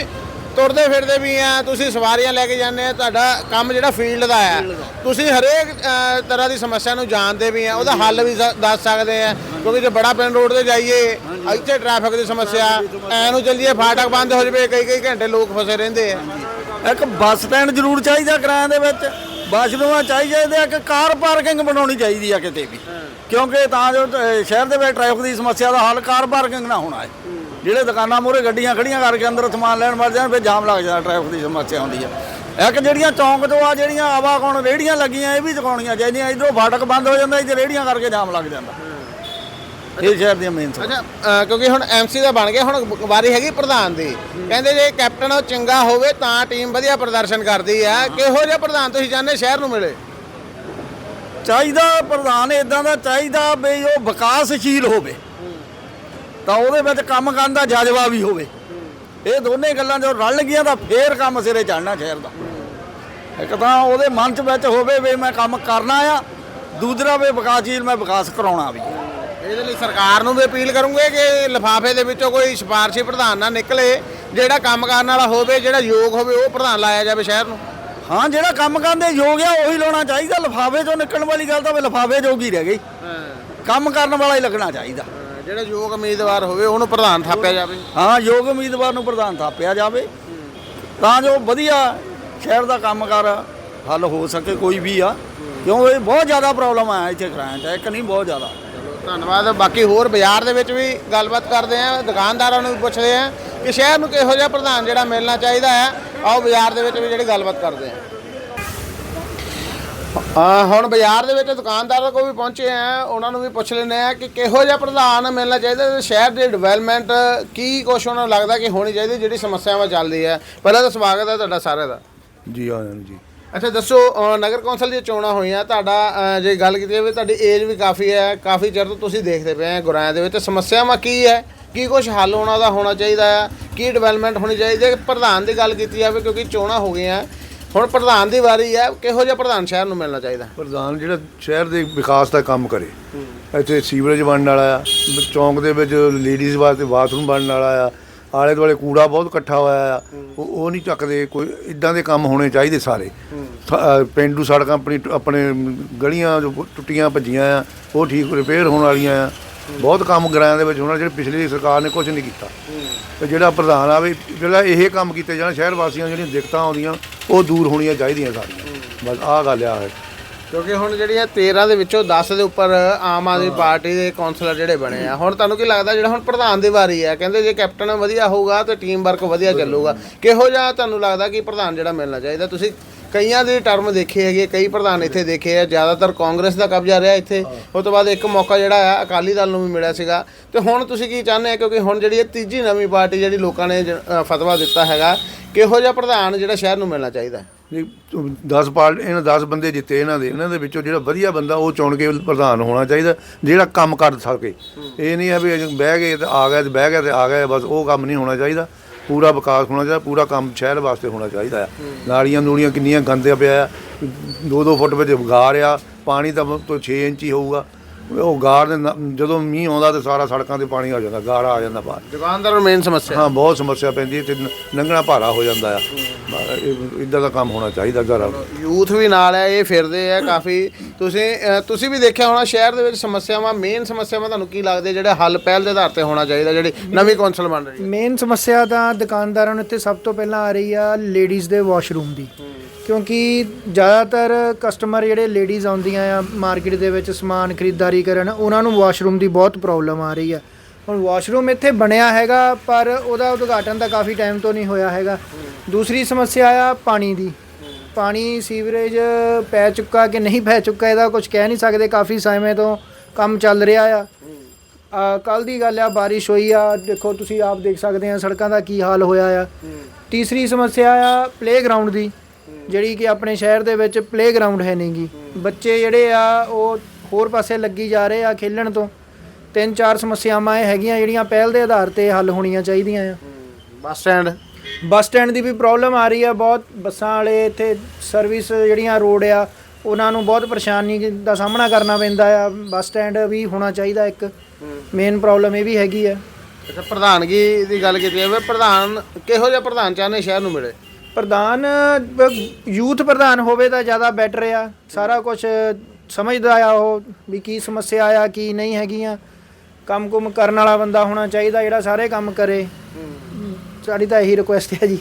ਤੁਰਦੇ ਫਿਰਦੇ ਵੀ ਆ ਤੁਸੀਂ ਸਵਾਰੀਆਂ ਲੈ ਕੇ ਜਾਂਦੇ ਆ ਤੁਹਾਡਾ ਕੰਮ ਜਿਹੜਾ ਫੀਲਡ ਦਾ ਆ। ਤੁਸੀਂ ਹਰੇਕ ਤਰ੍ਹਾਂ ਦੀ ਸਮੱਸਿਆ ਨੂੰ ਜਾਣਦੇ ਵੀ ਆ ਉਹਦਾ ਹੱਲ ਵੀ ਸ- ਦੱਸ ਸਕਦੇ ਆ। ਕਿਉਂਕਿ ਜੇ ਬੜਾ ਪਿੰਡ ਰੋਡ ਤੇ ਜਾਈਏ ਇੱਥੇ ਟ੍ਰੈਫਿਕ ਦੀ ਸਮੱਸਿਆ ਐ ਨੂੰ ਚੱਲੀਏ ਫਾਟਕ ਬੰਦ ਹੋ ਜਵੇ ਕਈ ਕਈ ਘੰਟੇ ਲੋਕ ਫਸੇ ਰਹਿੰਦੇ ਆ। ਇੱਕ ਬੱਸ ਸਟੈਂਡ ਜ਼ਰੂਰ ਚਾਹੀਦਾ ਕਿਰਾਏ ਦੇ ਵਿੱਚ। ਬਾਥਰੂਮਾਂ ਚਾਹੀਦੇ ਆ ਕਿ ਕਾਰ ਪਾਰਕਿੰਗ ਬਣਾਉਣੀ ਚਾਹੀਦੀ ਆ ਕਿਤੇ ਵੀ। ਕਿਉਂਕਿ ਤਾਂ ਜੋ ਸ਼ਹਿਰ ਦੇ ਵਿੱਚ ਟ੍ਰੈਫਿਕ ਦੀ ਸਮੱਸਿਆ ਦਾ ਹੱਲ ਕਾਰ ਪਾਰਕਿੰਗ ਨਾ ਹੋਣਾ ਹੈ। ਜਿਹੜੇ ਦੁਕਾਨਾਂ ਮੂਹਰੇ ਗੱਡੀਆਂ ਖੜੀਆਂ ਕਰਕੇ ਅੰਦਰ ਸਮਾਨ ਲੈਣ ਮਰ ਜਾਣ ਫਿਰ ਜਾਮ ਲੱਗ ਜਾਂਦਾ ਟ੍ਰੈਫਿਕ ਦੀ ਸਮੱਸਿਆ ਹੁੰਦੀ ਆ। ਇੱਕ ਜਿਹੜੀਆਂ ਚੌਂਕ ਤੋਂ ਆ ਜਿਹੜੀਆਂ ਆਵਾਕੌਣ ਰੇੜੀਆਂ ਲੱਗੀਆਂ ਇਹ ਵੀ ਚੁਕਾਉਣੀਆਂ ਚਾਹੀਦੀਆਂ ਇਧਰੋਂ ਫਾਟਕ ਬੰਦ ਹੋ ਜਾਂਦਾ ਇੱਥੇ ਰੇੜੀਆਂ ਕਰਕੇ ਜਾਮ ਲੱਗ ਜਾਂਦਾ। ਇਹ ਸ਼ਹਿਰ ਦੀਆਂ ਮੇਨ ਅੱਛਾ ਕਿਉਂਕਿ ਹੁਣ ਐਮਸੀ ਦਾ ਬਣ ਗਿਆ ਹੁਣ ਵਾਰੀ ਹੈਗੀ ਪ੍ਰਧਾਨ ਦੀ। ਕਹਿੰਦੇ ਜੇ ਕੈਪਟਨ ਉਹ ਚੰਗਾ ਹੋਵੇ ਤਾਂ ਟੀਮ ਵਧੀਆ ਪ੍ਰਦਰਸ਼ਨ ਕਰਦੀ ਹੈ। ਕਿਹੋ ਜਿਹਾ ਪ੍ਰਧਾਨ ਤੁਸੀਂ ਚਾਹੁੰਦੇ ਸ਼ਹਿਰ ਨੂੰ ਮਿਲੇ? ਚਾਹੀਦਾ ਪ੍ਰਧਾਨ ਇਦਾਂ ਦਾ ਚਾਹੀਦਾ ਵੀ ਉਹ ਵਿਕਾਸਸ਼ੀਲ ਹੋਵੇ। ਤਾਂ ਉਹਦੇ ਵਿੱਚ ਕੰਮ ਕਰਨ ਦਾ ਜਜ਼ਬਾ ਵੀ ਹੋਵੇ। ਇਹ ਦੋਨੇ ਗੱਲਾਂ ਜੋ ਰਲ ਗਈਆਂ ਤਾਂ ਫੇਰ ਕੰਮ ਸਿਰੇ ਚੜਨਾ ਸ਼ਹਿਰ ਦਾ। ਇੱਕ ਤਾਂ ਉਹਦੇ ਮਨ ਚ ਵਿੱਚ ਹੋਵੇ ਵੀ ਮੈਂ ਕੰਮ ਕਰਨਾ ਆ ਦੂਜਰਾ ਵੀ ਵਿਕਾਸ ਚੀਜ਼ ਮੈਂ ਵਿਕਾਸ ਕਰਾਉਣਾ ਵੀ। ਇਹਦੇ ਲਈ ਸਰਕਾਰ ਨੂੰ ਵੀ ਅਪੀਲ ਕਰੂੰਗੇ ਕਿ ਲਿਫਾਫੇ ਦੇ ਵਿੱਚੋਂ ਕੋਈ ਸਿਫਾਰਸ਼ੀ ਪ੍ਰਧਾਨ ਨਾ ਨਿਕਲੇ ਜਿਹੜਾ ਕੰਮ ਕਰਨ ਵਾਲਾ ਹੋਵੇ ਜਿਹੜਾ ਯੋਗ ਹੋਵੇ ਉਹ ਪ੍ਰਧਾਨ ਲਾਇਆ ਜਾਵੇ ਸ਼ਹਿਰ ਨੂੰ। ਹਾਂ ਜਿਹੜਾ ਕੰਮ ਕਰਨ ਦੇ ਯੋਗ ਆ ਉਹੀ ਲਾਉਣਾ ਚਾਹੀਦਾ। ਲਿਫਾਫੇ ਚੋਂ ਨਿਕਲਣ ਵਾਲੀ ਗੱਲ ਤਾਂ ਵੀ ਲਿਫਾਫੇ ਜੋਗੀ ਰਹਿ ਗਈ। ਕੰਮ ਕਰਨ ਵਾਲਾ ਹੀ ਲੱਗਣਾ ਚਾਹੀਦਾ। ਜਿਹੜਾ ਯੋਗ ਉਮੀਦਵਾਰ ਹੋਵੇ ਉਹਨੂੰ ਪ੍ਰਧਾਨ ਥਾਪਿਆ ਜਾਵੇ। ਹਾਂ ਯੋਗ ਉਮੀਦਵਾਰ ਨੂੰ ਪ੍ਰਧਾਨ ਥਾਪਿਆ ਜਾਵੇ। ਤਾਂ ਜੋ ਵਧੀਆ ਸ਼ਹਿਰ ਦਾ ਕੰਮਕਾਰ ਹੱਲ ਹੋ ਸਕੇ ਕੋਈ ਵੀ ਆ। ਕਿਉਂ ਇਹ ਬਹੁਤ ਜ਼ਿਆਦਾ ਪ੍ਰੋਬਲਮ ਆ ਇੱਥੇ 'ਚ ਇੱਕ ਨਹੀਂ ਬਹੁਤ ਜ਼ਿਆਦਾ। ਧੰਨਵਾਦ। ਬਾਕੀ ਹੋਰ ਬਾਜ਼ਾਰ ਦੇ ਵਿੱਚ ਵੀ ਗੱਲਬਾਤ ਕਰਦੇ ਆ ਦੁਕਾਨਦਾਰਾਂ ਨੂੰ ਵੀ ਪੁੱਛਦੇ ਆ ਕਿ ਸ਼ਹਿਰ ਨੂੰ ਕਿਹੋ ਜਿਹਾ ਪ੍ਰਧਾਨ ਜਿਹੜਾ ਮਿਲਣਾ ਚਾਹੀਦਾ ਹੈ ਆਓ ਬਾਜ਼ਾਰ ਦੇ ਵਿੱਚ ਵੀ ਜਿਹੜੀ ਗੱਲਬਾਤ ਕਰਦੇ ਆ। ਆ ਹੁਣ ਬਾਜ਼ਾਰ ਦੇ ਵਿੱਚ ਦੁਕਾਨਦਾਰਾਂ ਕੋਲ ਵੀ ਪਹੁੰਚੇ ਆ ਉਹਨਾਂ ਨੂੰ ਵੀ ਪੁੱਛ ਲੈਂਦੇ ਆ ਕਿ ਕਿਹੋ ਜਿਹਾ ਪ੍ਰਧਾਨ ਮਿਲਣਾ ਚਾਹੀਦਾ ਤੇ ਸ਼ਹਿਰ ਦੀ ਡਿਵੈਲਪਮੈਂਟ ਕੀ ਕੁਛ ਉਹਨਾਂ ਨੂੰ ਲੱਗਦਾ ਕਿ ਹੋਣੀ ਚਾਹੀਦੀ ਜਿਹੜੀ ਸਮੱਸਿਆਵਾਂ ਚੱਲਦੀ ਹੈ ਪਹਿਲਾਂ ਤਾਂ ਸਵਾਗਤ ਹੈ ਤੁਹਾਡਾ ਸਾਰਿਆਂ ਦਾ। ਜੀ ਆਨੰਦ ਜੀ। ਅੱਛਾ ਦੱਸੋ ਨਗਰ ਕੌਂਸਲ ਦੀਆਂ ਚੋਣਾਂ ਹੋਈਆਂ ਤੁਹਾਡਾ ਜੇ ਗੱਲ ਕੀਤੀ ਜਾਵੇ ਤੁਹਾਡੀ ਏਜ ਵੀ ਕਾਫੀ ਹੈ ਕਾਫੀ ਚਿਰ ਤੋਂ ਤੁਸੀਂ ਦੇਖਦੇ ਪਏ ਆ ਗੁਰਾਇਆਂ ਦੇ ਵਿੱਚ ਸਮੱਸਿਆਵਾਂ ਕੀ ਹੈ? ਕੀ ਕੁਝ ਹੱਲ ਹੋਣਾ ਦਾ ਹੋਣਾ ਚਾਹੀਦਾ ਹੈ ਕੀ ਡਿਵੈਲਪਮੈਂਟ ਹੋਣੀ ਚਾਹੀਦੀ ਹੈ? ਪ੍ਰਧਾਨ ਦੀ ਗੱਲ ਕੀਤੀ ਜਾਵੇ ਕਿਉਂਕਿ ਚੋਣਾਂ ਹੋ ਗਈਆਂ। ਹੁਣ ਪ੍ਰਧਾਨ ਦੀ ਵਾਰੀ ਹੈ, ਕਿਹੋ ਜਿਹਾ ਪ੍ਰਧਾਨ ਸ਼ਹਿਰ ਨੂੰ ਮਿਲਣਾ ਚਾਹੀਦਾ? ਪ੍ਰਧਾਨ ਜਿਹੜਾ ਸ਼ਹਿਰ ਦੇ ਵਿਕਾਸ ਦਾ ਕੰਮ ਕਰੇ। ਇੱਥੇ ਸੀਵਰੇਜ ਬਣਨ ਵਾਲਾ ਆ, ਚੌਂਕ ਦੇ ਵਿੱਚ ਲੇਡੀਜ਼ ਵਾਸਤੇ ਬਾਥਰੂਮ ਬਣਨ ਵਾਲਾ ਆ ਆਲੇ ਦੁਆਲੇ ਕੂੜਾ ਬਹੁਤ ਇਕੱਠਾ ਹੋਇਆ ਆ। ਉਹ ਉਹ ਨਹੀਂ ਚੱਕਦੇ, ਕੋਈ ਇਦਾਂ ਦੇ ਕੰਮ ਹੋਣੇ ਚਾਹੀਦੇ ਸਾਰੇ। ਸ- ਪੇਂਡੂ ਸੜਕਾਂ ਆਪਣੀ, ਆਪਣੇ ਗਲੀਆਂ ਜੋ ਟੁੱਟੀਆਂ ਭੱਜੀਆਂ ਆ, ਉਹ ਠੀਕ ਰਿਪੇਅਰ ਹੋਣ ਵਾਲੀਆਂ ਆ। ਬਹੁਤ ਕੰਮ ਗਰਾਇਆਂ ਦੇ ਵਿੱਚ ਹੋਣਾ, ਜਿਹੜੇ ਪਿਛਲੀ ਸਰਕਾਰ ਨੇ ਕੁਝ ਨਹੀਂ ਕੀਤਾ। ਤੇ ਜਿਹੜਾ ਪ੍ਰਧਾਨ ਆਵੇ ਜਿਹੜਾ ਇਹ ਕੰਮ ਕੀਤੇ ਜਾਣ, ਸ਼ਹਿਰ ਵਾਸੀਆਂ ਨੂੰ ਜਿਹੜੀਆਂ ਦਿੱਕਤਾਂ ਆਉਂਦੀਆਂ ਉਹ ਦੂਰ ਹੋਣੀਆਂ ਚਾਹੀਦੀਆਂ ਸਾਰੀਆਂ। ਬਸ ਆਹ ਗੱਲ ਆ ਹੈ ਕਿਉਂਕਿ ਹੁਣ ਜਿਹੜੀਆਂ 13 ਦੇ ਵਿੱਚੋਂ 10 ਦੇ ਉੱਪਰ ਆਮ ਆਦਮੀ ਪਾਰਟੀ ਦੇ ਕੌਂਸਲਰ ਜਿਹੜੇ ਬਣੇ ਆ ਹੁਣ ਤੁਹਾਨੂੰ ਕੀ ਲੱਗਦਾ ਜਿਹੜਾ ਹੁਣ ਪ੍ਰਧਾਨ ਦੀ ਵਾਰੀ ਹੈ ਕਹਿੰਦੇ ਜੇ ਕੈਪਟਨ ਵਧੀਆ ਹੋਊਗਾ ਤੇ ਟੀਮ ਵਰਕ ਵਧੀਆ ਚੱਲੂਗਾ ਕਿਹੋ ਜਿਹਾ ਤੁਹਾਨੂੰ ਲੱਗਦਾ ਕਿ ਪ੍ਰਧਾਨ ਜਿਹੜਾ ਮਿਲਣਾ ਚਾਹੀਦਾ? ਤੁਸੀਂ ਕਈਆਂ ਦੇ ਟਰਮ ਦੇਖੇ ਹੈਗੇ ਕਈ ਪ੍ਰਧਾਨ ਇੱਥੇ ਦੇਖੇ ਆ ਜ਼ਿਆਦਾਤਰ ਕਾਂਗਰਸ ਦਾ ਕਬਜ਼ਾ ਰਿਹਾ ਇੱਥੇ। ਉਸ ਤੋਂ ਬਾਅਦ ਇੱਕ ਮੌਕਾ ਜਿਹੜਾ ਆ ਅਕਾਲੀ ਦਲ ਨੂੰ ਵੀ ਮਿਲਿਆ ਸੀਗਾ। ਤੇ ਹੁਣ ਤੁਸੀਂ ਕੀ ਚਾਹੁੰਦੇ ਆ ਕਿਉਂਕਿ ਹੁਣ ਜਿਹੜੀ ਇਹ ਤੀਜੀ ਨਵੀਂ ਪਾਰਟੀ ਜਿਹੜੀ ਲੋਕਾਂ ਨੇ ਫਤਵਾ ਦਿੱਤਾ ਹੈਗਾ ਕਿਹੋ ਜਿਹਾ ਪ੍ਰਧਾਨ ਜਿਹੜਾ ਸ਼ਹਿਰ ਨੂੰ ਮਿਲਣਾ ਚਾਹੀਦਾ? ਨਹੀਂ 10 ਪਾਰਟ ਇਹਨਾਂ 10 ਬੰਦੇ ਜਿੱਤੇ ਇਹਨਾਂ ਦੇ ਇਹਨਾਂ ਦੇ ਵਿੱਚੋਂ ਜਿਹੜਾ ਵਧੀਆ ਬੰਦਾ ਉਹ ਚੁਣ ਕੇ ਪ੍ਰਧਾਨ ਹੋਣਾ ਚਾਹੀਦਾ ਜਿਹੜਾ ਕੰਮ ਕਰ ਸਕੇ। ਇਹ ਨਹੀਂ ਹੈ ਵੀ ਬਹਿ ਗਏ ਤੇ ਆ ਗਏ ਤੇ ਬਹਿ ਗਏ ਤੇ ਆ ਗਏ ਬਸ ਉਹ ਕੰਮ ਨਹੀਂ ਹੋਣਾ ਚਾਹੀਦਾ। ਪੂਰਾ ਵਿਕਾਸ ਹੋਣਾ ਚਾਹੀਦਾ, ਪੂਰਾ ਕੰਮ ਸ਼ਹਿਰ ਵਾਸਤੇ ਹੋਣਾ ਚਾਹੀਦਾ ਆ। ਨਾਲੀਆਂ ਨੂਲੀਆਂ ਕਿੰਨੀਆਂ ਗੰਦੇ ਪਿਆ ਆ। 2-2 ਫੁੱਟ ਵਿੱਚ ਗਾਰ ਆ, ਪਾਣੀ ਤਾਂ ਤੋਂ 6 ਇੰਚ ਹੀ ਹੋਊਗਾ। ਉਹ ਗਾਰ ਦੇ ਨਾ- ਜਦੋਂ ਮੀਂਹ ਆਉਂਦਾ ਤੇ ਸਾਰਾ ਸੜਕਾਂ ਤੇ ਪਾਣੀ ਆ ਜਾਂਦਾ ਗਾਰਾ ਆ ਜਾਂਦਾ ਬਾਹਰ। ਦੁਕਾਨਦਾਰ ਨੂੰ ਮੇਨ ਸਮੱਸਿਆ ਹਾਂ। ਬਹੁਤ ਸਮੱਸਿਆ ਪੈਂਦੀ ਹੈ ਤੇ ਲੰਘਣਾ ਭਾਰਾ ਹੋ ਜਾਂਦਾ ਆ। ਇਦਾਂ ਦਾ ਕੰਮ ਹੋਣਾ ਚਾਹੀਦਾ ਘਰ ਯੂਥ ਵੀ ਨਾਲ ਹੈ ਇਹ ਫਿਰਦੇ ਆ ਕਾਫੀ। ਤੁਸੀਂ ਅਹ, ਤੁਸੀਂ ਵੀ ਦੇਖਿਆ ਹੋਣਾ ਸ਼ਹਿਰ ਦੇ ਵਿੱਚ ਸਮੱਸਿਆਵਾਂ ਮੇਨ ਸਮੱਸਿਆਵਾਂ ਤੁਹਾਨੂੰ ਕੀ ਲੱਗਦੇ? ਜਿਹੜੇ ਹੱਲ ਪਹਿਲ ਦੇ ਆਧਾਰ ਤੇ ਹੋਣਾ ਚਾਹੀਦਾ ਜਿਹੜੀ ਨਵੀਂ ਕੌਂਸਲ ਬਣ ਰਹੀ ਹੈ। ਮੇਨ ਸਮੱਸਿਆ ਤਾਂ ਦੁਕਾਨਦਾਰਾਂ ਨੂੰ ਇੱਥੇ ਸਭ ਤੋਂ ਪਹਿਲਾਂ ਆ ਰਹੀ ਆ ਲੇਡੀਜ਼ ਦੇ ਵਾਸ਼ਰੂਮ ਦੀ। ਕਿਉਂਕਿ ਜ਼ਿਆਦਾਤਰ ਕਸਟਮਰ ਜਿਹੜੇ ਲੇਡੀਜ਼ ਆਉਂਦੀਆਂ ਆ ਮਾਰਕੀਟ ਦੇ ਵਿੱਚ ਸਮਾਨ ਖਰੀਦਦਾਰੀ ਕਰਨ, ਉਹਨਾਂ ਨੂੰ ਵਾਸ਼ਰੂਮ ਦੀ ਬਹੁਤ ਪ੍ਰੋਬਲਮ ਆ ਰਹੀ ਆ। ਹੁਣ ਵਾਸ਼ਰੂਮ ਇੱਥੇ ਬਣਿਆ ਹੈਗਾ, ਪਰ ਉਹਦਾ ਉਦਘਾਟਨ ਤਾਂ ਕਾਫੀ ਟਾਈਮ ਤੋਂ ਨਹੀਂ ਹੋਇਆ ਹੈਗਾ। ਦੂਸਰੀ ਸਮੱਸਿਆ ਆ ਪਾਣੀ ਦੀ। ਪਾਣੀ ਸੀਵਰੇਜ ਪੈ ਚੁੱਕਾ ਕਿ ਨਹੀਂ ਪੈ ਚੁੱਕਾ, ਇਹਦਾ ਕੁਝ ਕਹਿ ਨਹੀਂ ਸਕਦੇ, ਕਾਫੀ ਸਮੇਂ ਤੋਂ ਕੰਮ ਚੱਲ ਰਿਹਾ ਆ। ਕੱਲ ਦੀ ਗੱਲ ਆ, ਬਾਰਿਸ਼ ਹੋਈ ਆ, ਦੇਖੋ ਤੁਸੀਂ ਆਪ ਦੇਖ ਸਕਦੇ ਆ ਸੜਕਾਂ ਦਾ ਕੀ ਹਾਲ ਹੋਇਆ ਆ। ਤੀਸਰੀ ਸਮੱਸਿਆ ਆ ਪਲੇਗਰਾਉਂਡ ਦੀ। ਜਿਹੜੀ ਕਿ ਆਪਣੇ ਸ਼ਹਿਰ ਦੇ ਵਿੱਚ ਪਲੇਗਰਾਉਂਡ ਹੈ ਨਹੀਂਗੀ ਬੱਚੇ ਜਿਹੜੇ ਆ ਉਹ ਹੋਰ ਪਾਸੇ ਲੱਗੀ ਜਾ ਰਹੇ ਆ ਖੇਲਣ ਤੋਂ। ਤਿੰਨ ਚਾਰ ਸਮੱਸਿਆਵਾਂ ਇਹ ਹੈਗੀਆਂ ਜਿਹੜੀਆਂ ਪਹਿਲ ਦੇ ਆਧਾਰ ਤੇ ਹੱਲ ਹੋਣੀਆਂ ਚਾਹੀਦੀਆਂ ਆ। Bus stand? ਬੱਸ ਸਟੈਂਡ ਦੀ ਵੀ ਪ੍ਰੋਬਲਮ ਆ ਰਹੀ ਆ ਬਹੁਤ ਬੱਸਾਂ ਵਾਲੇ ਇੱਥੇ ਸਰਵਿਸ ਜਿਹੜੀਆਂ ਰੋਡ ਆ ਉਹਨਾਂ ਨੂੰ ਬਹੁਤ ਪਰੇਸ਼ਾਨੀ ਦਾ ਸਾਹਮਣਾ ਕਰਨਾ ਪੈਂਦਾ ਆ। ਬੱਸ ਸਟੈਂਡ ਵੀ ਹੋਣਾ ਚਾਹੀਦਾ ਇੱਕ। ਮੇਨ ਪ੍ਰੋਬਲਮ ਇਹ ਵੀ ਹੈਗੀ ਆ। ਅੱਛਾ ਪ੍ਰਧਾਨਗੀ ਦੀ ਗੱਲ ਕੀਤੀ ਜਾਵੇ ਪ੍ਰਧਾਨ ਕਿਹੋ ਜਿਹਾ ਪ੍ਰਧਾਨ ਚਾਹੁੰਦੇ ਸ਼ਹਿਰ ਨੂੰ ਮਿਲੇ? ਪ੍ਰਧਾਨ ਯੂਥ ਪ੍ਰਧਾਨ ਹੋਵੇ ਤਾਂ ਜ਼ਿਆਦਾ ਬੈਟਰ ਆ। ਸਾਰਾ ਕੁਝ ਸਮਝਦਾ ਆ ਉਹ ਵੀ ਕੀ ਸਮੱਸਿਆ ਆ ਕੀ ਨਹੀਂ ਹੈਗੀਆਂ। ਕੰਮ ਕੁਮ ਕਰਨ ਵਾਲਾ ਬੰਦਾ ਹੋਣਾ ਚਾਹੀਦਾ ਜਿਹੜਾ ਸਾਰੇ ਕੰਮ ਕਰੇ। ਸਾਡੀ ਤਾਂ ਇਹੀ ਰਿਕੁਐਸਟ ਹੈ ਜੀ।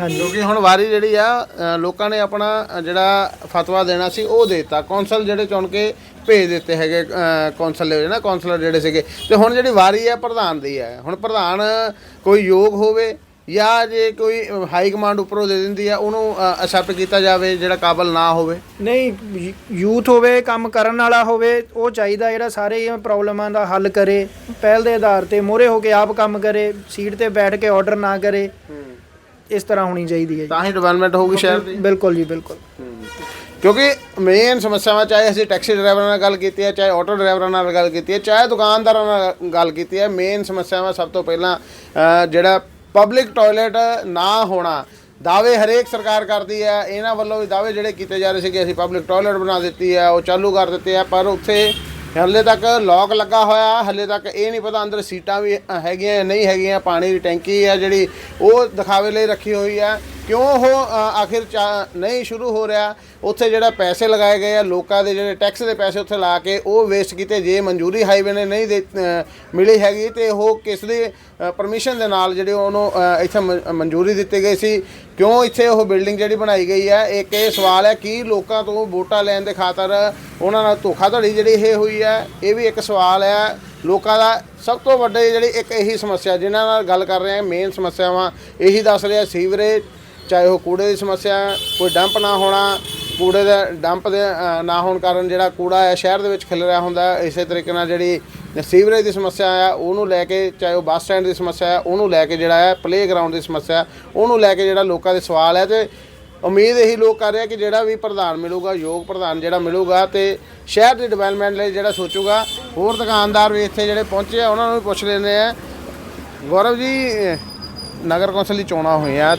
ਹਾਂਜੀ। ਕਿਉਂਕਿ ਹੁਣ ਵਾਰੀ ਜਿਹੜੀ ਆ ਲੋਕਾਂ ਨੇ ਆਪਣਾ ਜਿਹੜਾ ਫਤਵਾ ਦੇਣਾ ਸੀ ਉਹ ਦਿੱਤਾ। ਕੌਂਸਲ ਜਿਹੜੇ ਚੁਣ ਕੇ ਭੇਜ ਦਿੱਤੇ ਹੈਗੇ ਕੌਂਸਲ ਦੇ ਨਾ ਕੌਂਸਲਰ ਜਿਹੜੇ ਸੀਗੇ। ਤੇ ਹੁਣ ਜਿਹੜੀ ਵਾਰੀ ਹੈ ਪ੍ਰਧਾਨ ਦੀ ਹੈ ਹੁਣ ਪ੍ਰਧਾਨ ਕੋਈ ਯੋਗ ਹੋਵੇ ਜਾਂ ਜੇ ਕੋਈ ਹਾਈ ਕਮਾਂਡ ਉੱਪਰੋਂ ਦੇ ਦਿੰਦੀ ਆ ਉਹਨੂੰ ਅਸੈਪਟ ਕੀਤਾ ਜਾਵੇ ਜਿਹੜਾ ਕਾਬਲ ਨਾ ਹੋਵੇ? ਨਹੀਂ ਯੂਥ ਹੋਵੇ ਕੰਮ ਕਰਨ ਵਾਲਾ ਹੋਵੇ ਉਹ ਚਾਹੀਦਾ ਜਿਹੜਾ ਸਾਰੇ ਇਹ ਪ੍ਰੋਬਲਮਾਂ ਦਾ ਹੱਲ ਕਰੇ ਪਹਿਲ ਦੇ ਆਧਾਰ ਤੇ ਮੋਰੇ ਹੋ ਕੇ ਆਪ ਕੰਮ ਕਰੇ ਸੀਟ ਤੇ ਬੈਠ ਕੇ ਆਰਡਰ ਨਾ ਕਰੇ ਇਸ ਤਰ੍ਹਾਂ ਹੋਣੀ ਚਾਹੀਦੀ ਹੈ ਤਾਂ ਹੀ ਡਿਵੈਲਪਮੈਂਟ ਹੋਊਗੀ ਸ਼ਹਿਰ ਦੀ। ਬਿਲਕੁਲ ਜੀ ਬਿਲਕੁਲ। ਕਿਉਂਕਿ ਮੇਨ ਸਮੱਸਿਆਵਾਂ ਚਾਹੇ ਅਸੀਂ ਟੈਕਸੀ ਡਰਾਈਵਰਾਂ ਨਾਲ ਗੱਲ ਕੀਤੀ ਹੈ ਚਾਹੇ ਆਟੋ ਡਰਾਈਵਰਾਂ ਨਾਲ ਗੱਲ ਕੀਤੀ ਹੈ ਚਾਹੇ ਦੁਕਾਨਦਾਰਾਂ ਨਾਲ ਗੱਲ ਕੀਤੀ ਹੈ ਮੇਨ ਸਮੱਸਿਆਵਾਂ ਸਭ ਤੋਂ ਪਹਿਲਾਂ ਜਿਹੜਾ ਪਬਲਿਕ ਟਾਇਲਟ ਨਾ ਹੋਣਾ। ਦਾਅਵੇ ਹਰੇਕ ਸਰਕਾਰ ਕਰਦੀ ਹੈ, ਇਹਨਾਂ ਵੱਲੋਂ ਵੀ ਦਾਅਵੇ ਜਿਹੜੇ ਕੀਤੇ ਜਾ ਰਹੇ ਸੀ ਕਿ ਅਸੀਂ ਪਬਲਿਕ ਟਾਇਲਟ ਬਣਾ ਦਿੱਤੀ ਹੈ, ਉਹ ਚਾਲੂ ਕਰ ਦਿੱਤੇ ਆ, ਪਰ ਉੱਥੇ ਹਲੇ ਤੱਕ ਲੋਕ ਲੱਗਾ ਹੋਇਆ, ਹਲੇ ਤੱਕ ਇਹ ਨਹੀਂ ਪਤਾ ਅੰਦਰ ਸੀਟਾਂ ਵੀ ਹੈਗੀਆਂ ਨਹੀਂ ਹੈਗੀਆਂ, ਪਾਣੀ ਦੀ ਟੈਂਕੀ ਹੈ ਜਿਹੜੀ, ਉਹ ਦਿਖਾਵੇ ਲਈ ਰੱਖੀ ਹੋਈ ਹੈ। ਕਿਉਂ ਉਹ ਆਖਿਰ ਚਾ- ਨਹੀਂ ਸ਼ੁਰੂ ਹੋ ਰਿਹਾ? ਉੱਥੇ ਜਿਹੜਾ ਪੈਸੇ ਲਗਾਏ ਗਏ ਆ, ਲੋਕਾਂ ਦੇ ਜਿਹੜੇ ਟੈਕਸ ਦੇ ਪੈਸੇ ਉੱਥੇ ਲਾ ਕੇ ਉਹ ਵੇਸਟ ਕੀਤੇ, ਜੇ ਮਨਜ਼ੂਰੀ ਹਾਈਵੇ ਨੇ ਨਹੀਂ ਦੇ ਮਿਲੀ ਹੈਗੀ, ਤੇ ਉਹ ਕਿਸ ਦੀ ਪਰਮਿਸ਼ਨ ਦੇ ਨਾਲ ਜਿਹੜੇ ਉਹਨੂੰ ਇੱਥੇ ਮ- ਮਨਜ਼ੂਰੀ ਦਿੱਤੀ ਗਈ ਸੀ? ਕਿਉਂ ਇੱਥੇ ਉਹ ਬਿਲਡਿੰਗ ਜਿਹੜੀ ਬਣਾਈ ਗਈ ਹੈ ਇੱਕ ਇਹ ਸਵਾਲ ਹੈ ਕਿ ਲੋਕਾਂ ਤੋਂ ਵੋਟਾਂ ਲੈਣ ਦੇ ਖਾਤਰ ਉਹਨਾਂ ਨਾਲ ਧੋਖਾਧੜੀ ਜਿਹੜੀ ਇਹ ਹੋਈ ਹੈ ਇਹ ਵੀ ਇੱਕ ਸਵਾਲ ਹੈ ਲੋਕਾਂ ਦਾ ਸਭ ਤੋਂ ਵੱਡੀ ਜਿਹੜੀ ਇੱਕ ਇਹੀ ਸਮੱਸਿਆ, ਜਿਨ੍ਹਾਂ ਨਾਲ ਗੱਲ ਕਰ ਰਹੇ ਹਾਂ ਮੇਨ ਸਮੱਸਿਆਵਾਂ ਇਹੀ ਦੱਸ ਰਿਹਾ ਸੀਵਰੇਜ ਚਾਹੇ ਉਹ ਕੂੜੇ ਦੀ ਸਮੱਸਿਆ, ਕੋਈ ਡੰਪ ਨਾ ਹੋਣਾ, ਕੂੜੇ ਦਾ, ਡੰਪ ਦੇ ਨਾ ਹੋਣ ਕਾਰਨ ਜਿਹੜਾ ਕੂੜਾ ਹੈ, ਸ਼ਹਿਰ ਦੇ ਵਿੱਚ ਖਿਲ ਰਿਹਾ ਹੁੰਦਾ ਇਸੇ ਤਰੀਕੇ ਨਾਲ ਜਿਹੜੀ ਸੀਵਰੇਜ ਦੀ ਸਮੱਸਿਆ ਆ, ਉਹਨੂੰ ਲੈ ਕੇ, ਚਾਹੇ ਉਹ ਬੱਸ ਸਟੈਂਡ ਦੀ ਸਮੱਸਿਆ ਹੈ, ਉਹਨੂੰ ਲੈ ਕੇ ਜਿਹੜਾ ਹੈ ਪਲੇਗਰਾਉਂਡ ਦੀ ਸਮੱਸਿਆ ਉਹਨੂੰ ਲੈ ਕੇ ਜਿਹੜਾ ਲੋਕਾਂ ਦੇ ਸਵਾਲ ਹੈ ਤੇ ਉਮੀਦ ਇਹੀ ਲੋਕ ਕਰ ਰਹੇ ਆ ਕਿ ਜਿਹੜਾ ਵੀ ਪ੍ਰਧਾਨ ਮਿਲੂਗਾ, ਯੋਗ ਪ੍ਰਧਾਨ ਜਿਹੜਾ ਮਿਲੂਗਾ ਤੇ ਸ਼ਹਿਰ ਦੀ ਡਿਵੈਲਪਮੈਂਟ ਲਈ ਜਿਹੜਾ ਸੋਚੂਗਾ, ਹੋਰ ਦੁਕਾਨਦਾਰ ਵੀ ਇੱਥੇ ਜਿਹੜੇ ਪਹੁੰਚੇ ਆ, ਉਹਨਾਂ ਨੂੰ ਵੀ ਪੁੱਛ ਲੈਂਦੇ ਆ। ਗੌਰਵ ਜੀ, ਨਗਰ ਕੌਂਸਲ ਦੀ ਚੋਣਾਂ ਹੋਈਆਂ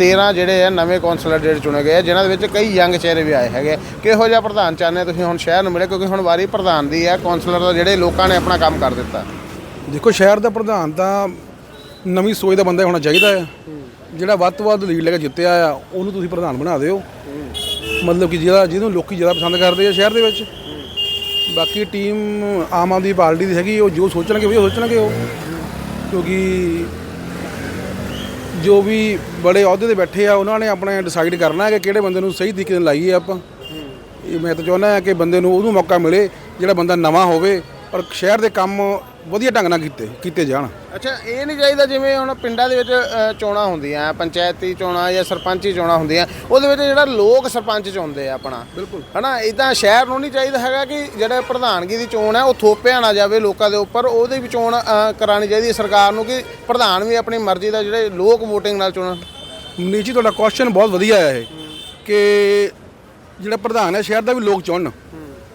13 ਜਿਹੜੇ ਆ ਨਵੇਂ ਕੌਂਸਲਰ ਜਿਹੜੇ ਚੁਣੇ ਗਏ ਆ, ਜਿਨ੍ਹਾਂ ਦੇ ਵਿੱਚ ਕਈ ਯੰਗ ਚਿਹਰੇ ਵੀ ਆਏ ਹੈਗੇ। ਕਿਹੋ ਜਿਹਾ ਪ੍ਰਧਾਨ ਚਾਹੁੰਦੇ ਤੁਸੀਂ ਹੁਣ ਸ਼ਹਿਰ ਨੂੰ ਮਿਲੇ? ਕਿਉਂਕਿ ਹੁਣ ਵਾਰੀ ਪ੍ਰਧਾਨ ਦੀ ਹੈ ਕੌਂਸਲਰ ਦਾ ਜਿਹੜੇ ਲੋਕਾਂ ਨੇ ਆਪਣਾ ਕੰਮ ਕਰ ਦਿੱਤਾ। ਦੇਖੋ, ਸ਼ਹਿਰ ਦਾ ਪ੍ਰਧਾਨ ਤਾਂ ਨਵੀਂ ਸੋਚ ਦਾ ਬੰਦਾ ਹੋਣਾ ਚਾਹੀਦਾ ਆ। ਜਿਹੜਾ ਵੱਧ ਤੋਂ ਵੱਧ ਲੀਡ ਲੈ ਕੇ ਜਿੱਤਿਆ ਆ, ਉਹਨੂੰ ਤੁਸੀਂ ਪ੍ਰਧਾਨ ਬਣਾ ਦਿਓ। ਮਤਲਬ ਕਿ ਜਿਹੜਾ ਜਿਹਨੂੰ ਲੋਕੀ ਜ਼ਿਆਦਾ ਪਸੰਦ ਕਰਦੇ ਆ ਸ਼ਹਿਰ ਦੇ ਵਿੱਚ। ਬਾਕੀ ਟੀਮ ਆਮ ਆਦਮੀ ਪਾਰਟੀ ਦੀ ਹੈਗੀ, ਉਹ ਜੋ ਸੋਚਣਗੇ, ਉਹ ਸੋਚਣਗੇ ਉਹ। ਕਿਉਂਕਿ ਜੋ ਵੀ ਬੜੇ ਅਹੁਦੇ ਤੇ ਬੈਠੇ ਆ, ਉਹਨਾਂ ਨੇ ਆਪਣੇ ਡਿਸਾਈਡ ਕਰਨਾ ਹੈ ਕਿ ਕਿਹੜੇ ਬੰਦੇ ਨੂੰ ਸਹੀ ਤਰੀਕੇ ਨਾਲ ਲਾਈਏ ਆਪਾਂ। ਇਹ ਮੈਂ ਤਾਂ ਚਾਹੁੰਦਾ ਹਾਂ ਕਿ ਬੰਦੇ ਨੂੰ ਉਹਨੂੰ ਮੌਕਾ ਮਿਲੇ, ਜਿਹੜਾ ਬੰਦਾ ਨਵਾਂ ਹੋਵੇ ਔਰ ਸ਼ਹਿਰ ਦੇ ਕੰਮ ਵਧੀਆ ਢੰਗ ਨਾਲ ਕੀਤੇ ਕੀਤੇ ਜਾਣ। ਅੱਛਾ ਇਹ ਨਹੀਂ ਚਾਹੀਦਾ ਜਿਵੇਂ ਹੁਣ ਪਿੰਡਾਂ ਦੇ ਵਿੱਚ ਅ, ਚੋਣਾਂ ਹੁੰਦੀਆਂ ਪੰਚਾਇਤੀ ਚੋਣਾਂ ਜਾਂ ਸਰਪੰਚੀ ਚੋਣਾਂ ਹੁੰਦੀਆਂ ਉਹਦੇ ਵਿੱਚ ਜਿਹੜਾ ਲੋਕ ਸਰਪੰਚ ਚੁਣਦੇ ਆ ਆਪਣਾ। ਬਿਲਕੁਲ। ਹਨਾ ਇਦਾਂ ਸ਼ਹਿਰ ਨੂੰ ਨਹੀਂ ਚਾਹੀਦਾ ਹੈਗਾ ਕਿ ਜਿਹੜਾ ਪ੍ਰਧਾਨਗੀ ਦੀ ਚੋਣ ਹੈ ਉਹ ਥੋਪਿਆ ਨਾ ਜਾਵੇ ਲੋਕਾਂ ਦੇ ਉੱਪਰ ਉਹਦੇ ਵੀ ਚੋਣ ਅ, ਕਰਾਉਣੀ ਚਾਹੀਦੀ ਹੈ ਸਰਕਾਰ ਨੂੰ ਕਿ ਪ੍ਰਧਾਨ ਵੀ ਆਪਣੀ ਮਰਜ਼ੀ ਦਾ ਜਿਹੜੇ ਲੋਕ VOTING ਨਾਲ ਚੁਣਨ। ਨੀਚੀ ਤੁਹਾਡਾ ਕੁਐਸਚਨ ਬਹੁਤ ਵਧੀਆ ਹੈ ਇਹ ਕਿ ਜਿਹੜਾ ਪ੍ਰਧਾਨ ਹੈ ਸ਼ਹਿਰ ਦਾ ਵੀ ਲੋਕ ਚੁਣਨ।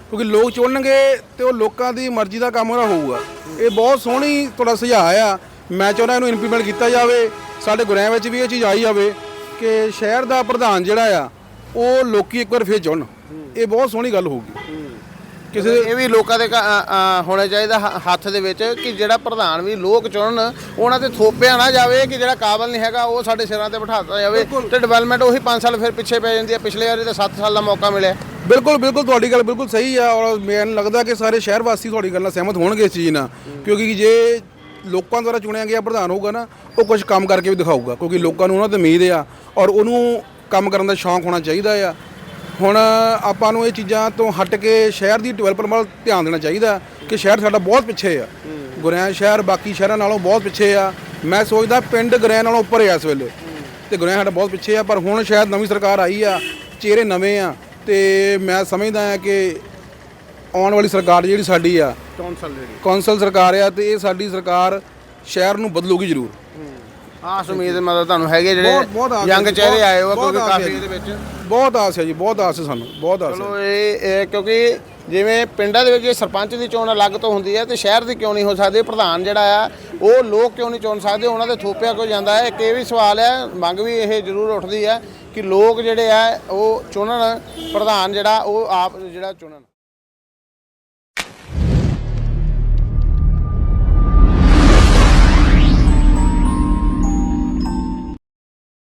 ਕਿਉਂਕਿ ਲੋਕ ਚੁਣਨਗੇ ਤੇ ਉਹ ਲੋਕਾਂ ਦੀ ਮਰਜ਼ੀ ਦਾ ਕੰਮ ਉਹਦਾ ਹੋਊਗਾ। ਇਹ ਬਹੁਤ ਸੋਹਣੀ ਤੁਹਾਡਾ ਸੁਝਾਅ ਆ। ਮੈਂ ਚਾਹੁੰਦਾ ਇਹਨੂੰ ਇੰਪਲੀਮੈਂਟ ਕੀਤਾ ਜਾਵੇ। ਸਾਡੇ ਗੁਰਿਆਂ ਵਿੱਚ ਵੀ ਇਹ ਚੀਜ਼ ਆਈ ਜਾਵੇ ਕਿ ਸ਼ਹਿਰ ਦਾ ਪ੍ਰਧਾਨ ਜਿਹੜਾ ਆ, ਉਹ ਲੋਕੀ ਇੱਕ ਵਾਰ ਫੇਰ ਚੁਣਨ। ਇਹ ਬਹੁਤ ਸੋਹਣੀ ਗੱਲ ਹੋਊਗੀ। ਕਿਸੇ ਇਹ ਵੀ ਲੋਕਾਂ ਦੇ ਕ- ਅ, ਅ, ਹੋਣਾ ਚਾਹੀਦਾ ਹ- ਹੱਥ ਦੇ ਵਿੱਚ ਕਿ ਜਿਹੜਾ ਪ੍ਰਧਾਨ ਵੀ ਲੋਕ ਚੁਣਨ ਉਹਨਾਂ ਤੇ ਥੋਪਿਆ ਨਾ ਜਾਵੇ ਕਿ ਜਿਹੜਾ ਕਾਬਲ ਨਹੀਂ ਹੈਗਾ ਉਹ ਸਾਡੇ ਸਿਰਾਂ ਤੇ ਬਿਠਾਤਾ ਜਾਵੇ ਤੇ ਡਿਵੈਲਪਮੈਂਟ ਉਹੀ 5 ਸਾਲ ਫਿਰ ਪਿੱਛੇ ਪੈ ਜਾਂਦੀ ਹੈ। ਪਿਛਲੇ ਵਾਰੀ ਤਾਂ 7 ਸਾਲ ਦਾ ਮੌਕਾ ਮਿਲਿਆ। ਬਿਲਕੁਲ ਬਿਲਕੁਲ ਤੁਹਾਡੀ ਗੱਲ ਬਿਲਕੁਲ ਸਹੀ ਆ ਔਰ ਮੈਨੂੰ ਲੱਗਦਾ ਕਿ ਸਾਰੇ ਸ਼ਹਿਰ ਵਾਸੀ ਤੁਹਾਡੀ ਗੱਲ ਨਾਲ ਸਹਿਮਤ ਹੋਣਗੇ ਇਸ ਚੀਜ਼ ਨਾਲ। ਕਿਉਂਕਿ ਜੇ ਲੋਕਾਂ ਦੁਆਰਾ ਚੁਣਿਆ ਗਿਆ ਪ੍ਰਧਾਨ ਹੋਊਗਾ ਨਾ ਉਹ ਕੁਝ ਕੰਮ ਕਰਕੇ ਵੀ ਦਿਖਾਊਗਾ। ਕਿਉਂਕਿ ਲੋਕਾਂ ਨੂੰ ਉਹਨਾਂ ਤੇ ਉਮੀਦ ਆ ਔਰ ਉਹਨੂੰ ਕੰਮ ਕਰਨ ਦਾ ਸ਼ੌਂਕ ਹੋਣਾ ਚਾਹੀਦਾ ਆ। ਹੁਣ ਆਪਾਂ ਨੂੰ ਇਹ ਚੀਜ਼ਾਂ ਤੋਂ ਹਟ ਕੇ ਸ਼ਹਿਰ ਦੀ ਡਿਵੈਲਪਮੈਂਟ ਵੱਲ ਧਿਆਨ ਦੇਣਾ ਚਾਹੀਦਾ ਕਿ ਸ਼ਹਿਰ ਸਾਡਾ ਬਹੁਤ ਪਿੱਛੇ ਆ। ਗੁਰੈਣ ਸ਼ਹਿਰ ਬਾਕੀ ਸ਼ਹਿਰਾਂ ਨਾਲੋਂ ਬਹੁਤ ਪਿੱਛੇ ਆ। ਮੈਂ ਸੋਚਦਾ ਪਿੰਡ ਗੁਰੈਣ ਨਾਲੋਂ ਉੱਪਰ ਆ ਇਸ ਵੇਲੇ। ਤੇ ਗੁਰੈਣ ਸਾਡਾ ਬਹੁਤ ਪਿੱਛੇ ਆ ਪਰ ਹੁਣ ਸ਼ਾਇਦ ਨਵੀਂ ਸਰਕਾਰ ਆਈ ਆ ਚਿਹਰੇ ਨਵੇਂ ਆ ਤੇ ਮੈਂ ਸਮਝਦਾ ਆ ਕਿ ਆਉਣ ਵਾਲੀ ਸਰਕਾਰ ਜਿਹੜੀ ਸਾਡੀ ਆ ਕੌਂਸਲ ਜਿਹੜੀ। ਕੌਂਸਲ ਸਰਕਾਰ ਆ ਤੇ ਇਹ ਸਾਡੀ ਸਰਕਾਰ ਸ਼ਹਿਰ ਨੂੰ ਬਦਲੂਗੀ ਜ਼ਰੂਰ। ਆਸ ਉਮੀਦ ਮਤਲਬ ਤੁਹਾਨੂੰ ਹੈਗੇ ਬਹੁਤ- ਬਹੁਤ ਆਸ ਜਿਹੜੇ ਹੈ ਯੰਗ ਜੀ, ਚਿਹਰੇ ਬਹੁਤ- ਆਏ ਹੋ ਬਹੁਤ ਕਿਉਂਕਿ ਆਸ ਹੈ ਕਾਫੀ ਜੀ। ਇਹਦੇ ਵਿੱਚ। ਬਹੁਤ ਆਸ ਹੈ ਜੀ ਬਹੁਤ ਆਸ ਹੈ ਸਾਨੂੰ ਬਹੁਤ ਆਸ ਹੈ। ਚਲੋ ਇਹ ਇਹ ਕਿਉਂਕਿ ਜਿਵੇਂ ਪਿੰਡਾਂ ਦੇ ਵਿੱਚ ਜੇ ਸਰਪੰਚ ਦੀ ਚੋਣ ਅਲੱਗ ਤੋਂ ਹੁੰਦੀ ਹੈ ਤੇ ਸ਼ਹਿਰ ਦੀ ਕਿਉਂ ਨਹੀਂ ਹੋ ਸਕਦੀ? ਪ੍ਰਧਾਨ ਜਿਹੜਾ ਆ ਉਹ ਲੋਕ ਕਿਉਂ ਨਹੀਂ ਚੁਣ ਸਕਦੇ? ਉਹਨਾਂ ਦੇ ਥੋਪਿਆ ਕਿਉਂ ਜਾਂਦਾ ਹੈ। ਇੱਕ ਇਹ ਵੀ ਸਵਾਲ ਹੈ ਮੰਗ ਵੀ ਇਹ ਜ਼ਰੂਰ ਉੱਠਦੀ ਹੈ ਕਿ ਲੋਕ ਜਿਹੜੇ ਆ ਉਹ ਚੁਣਨ ਪ੍ਰਧਾਨ ਜਿਹੜਾ ਉਹ ਆਪ ਜਿਹੜਾ ਚੁਣਨ।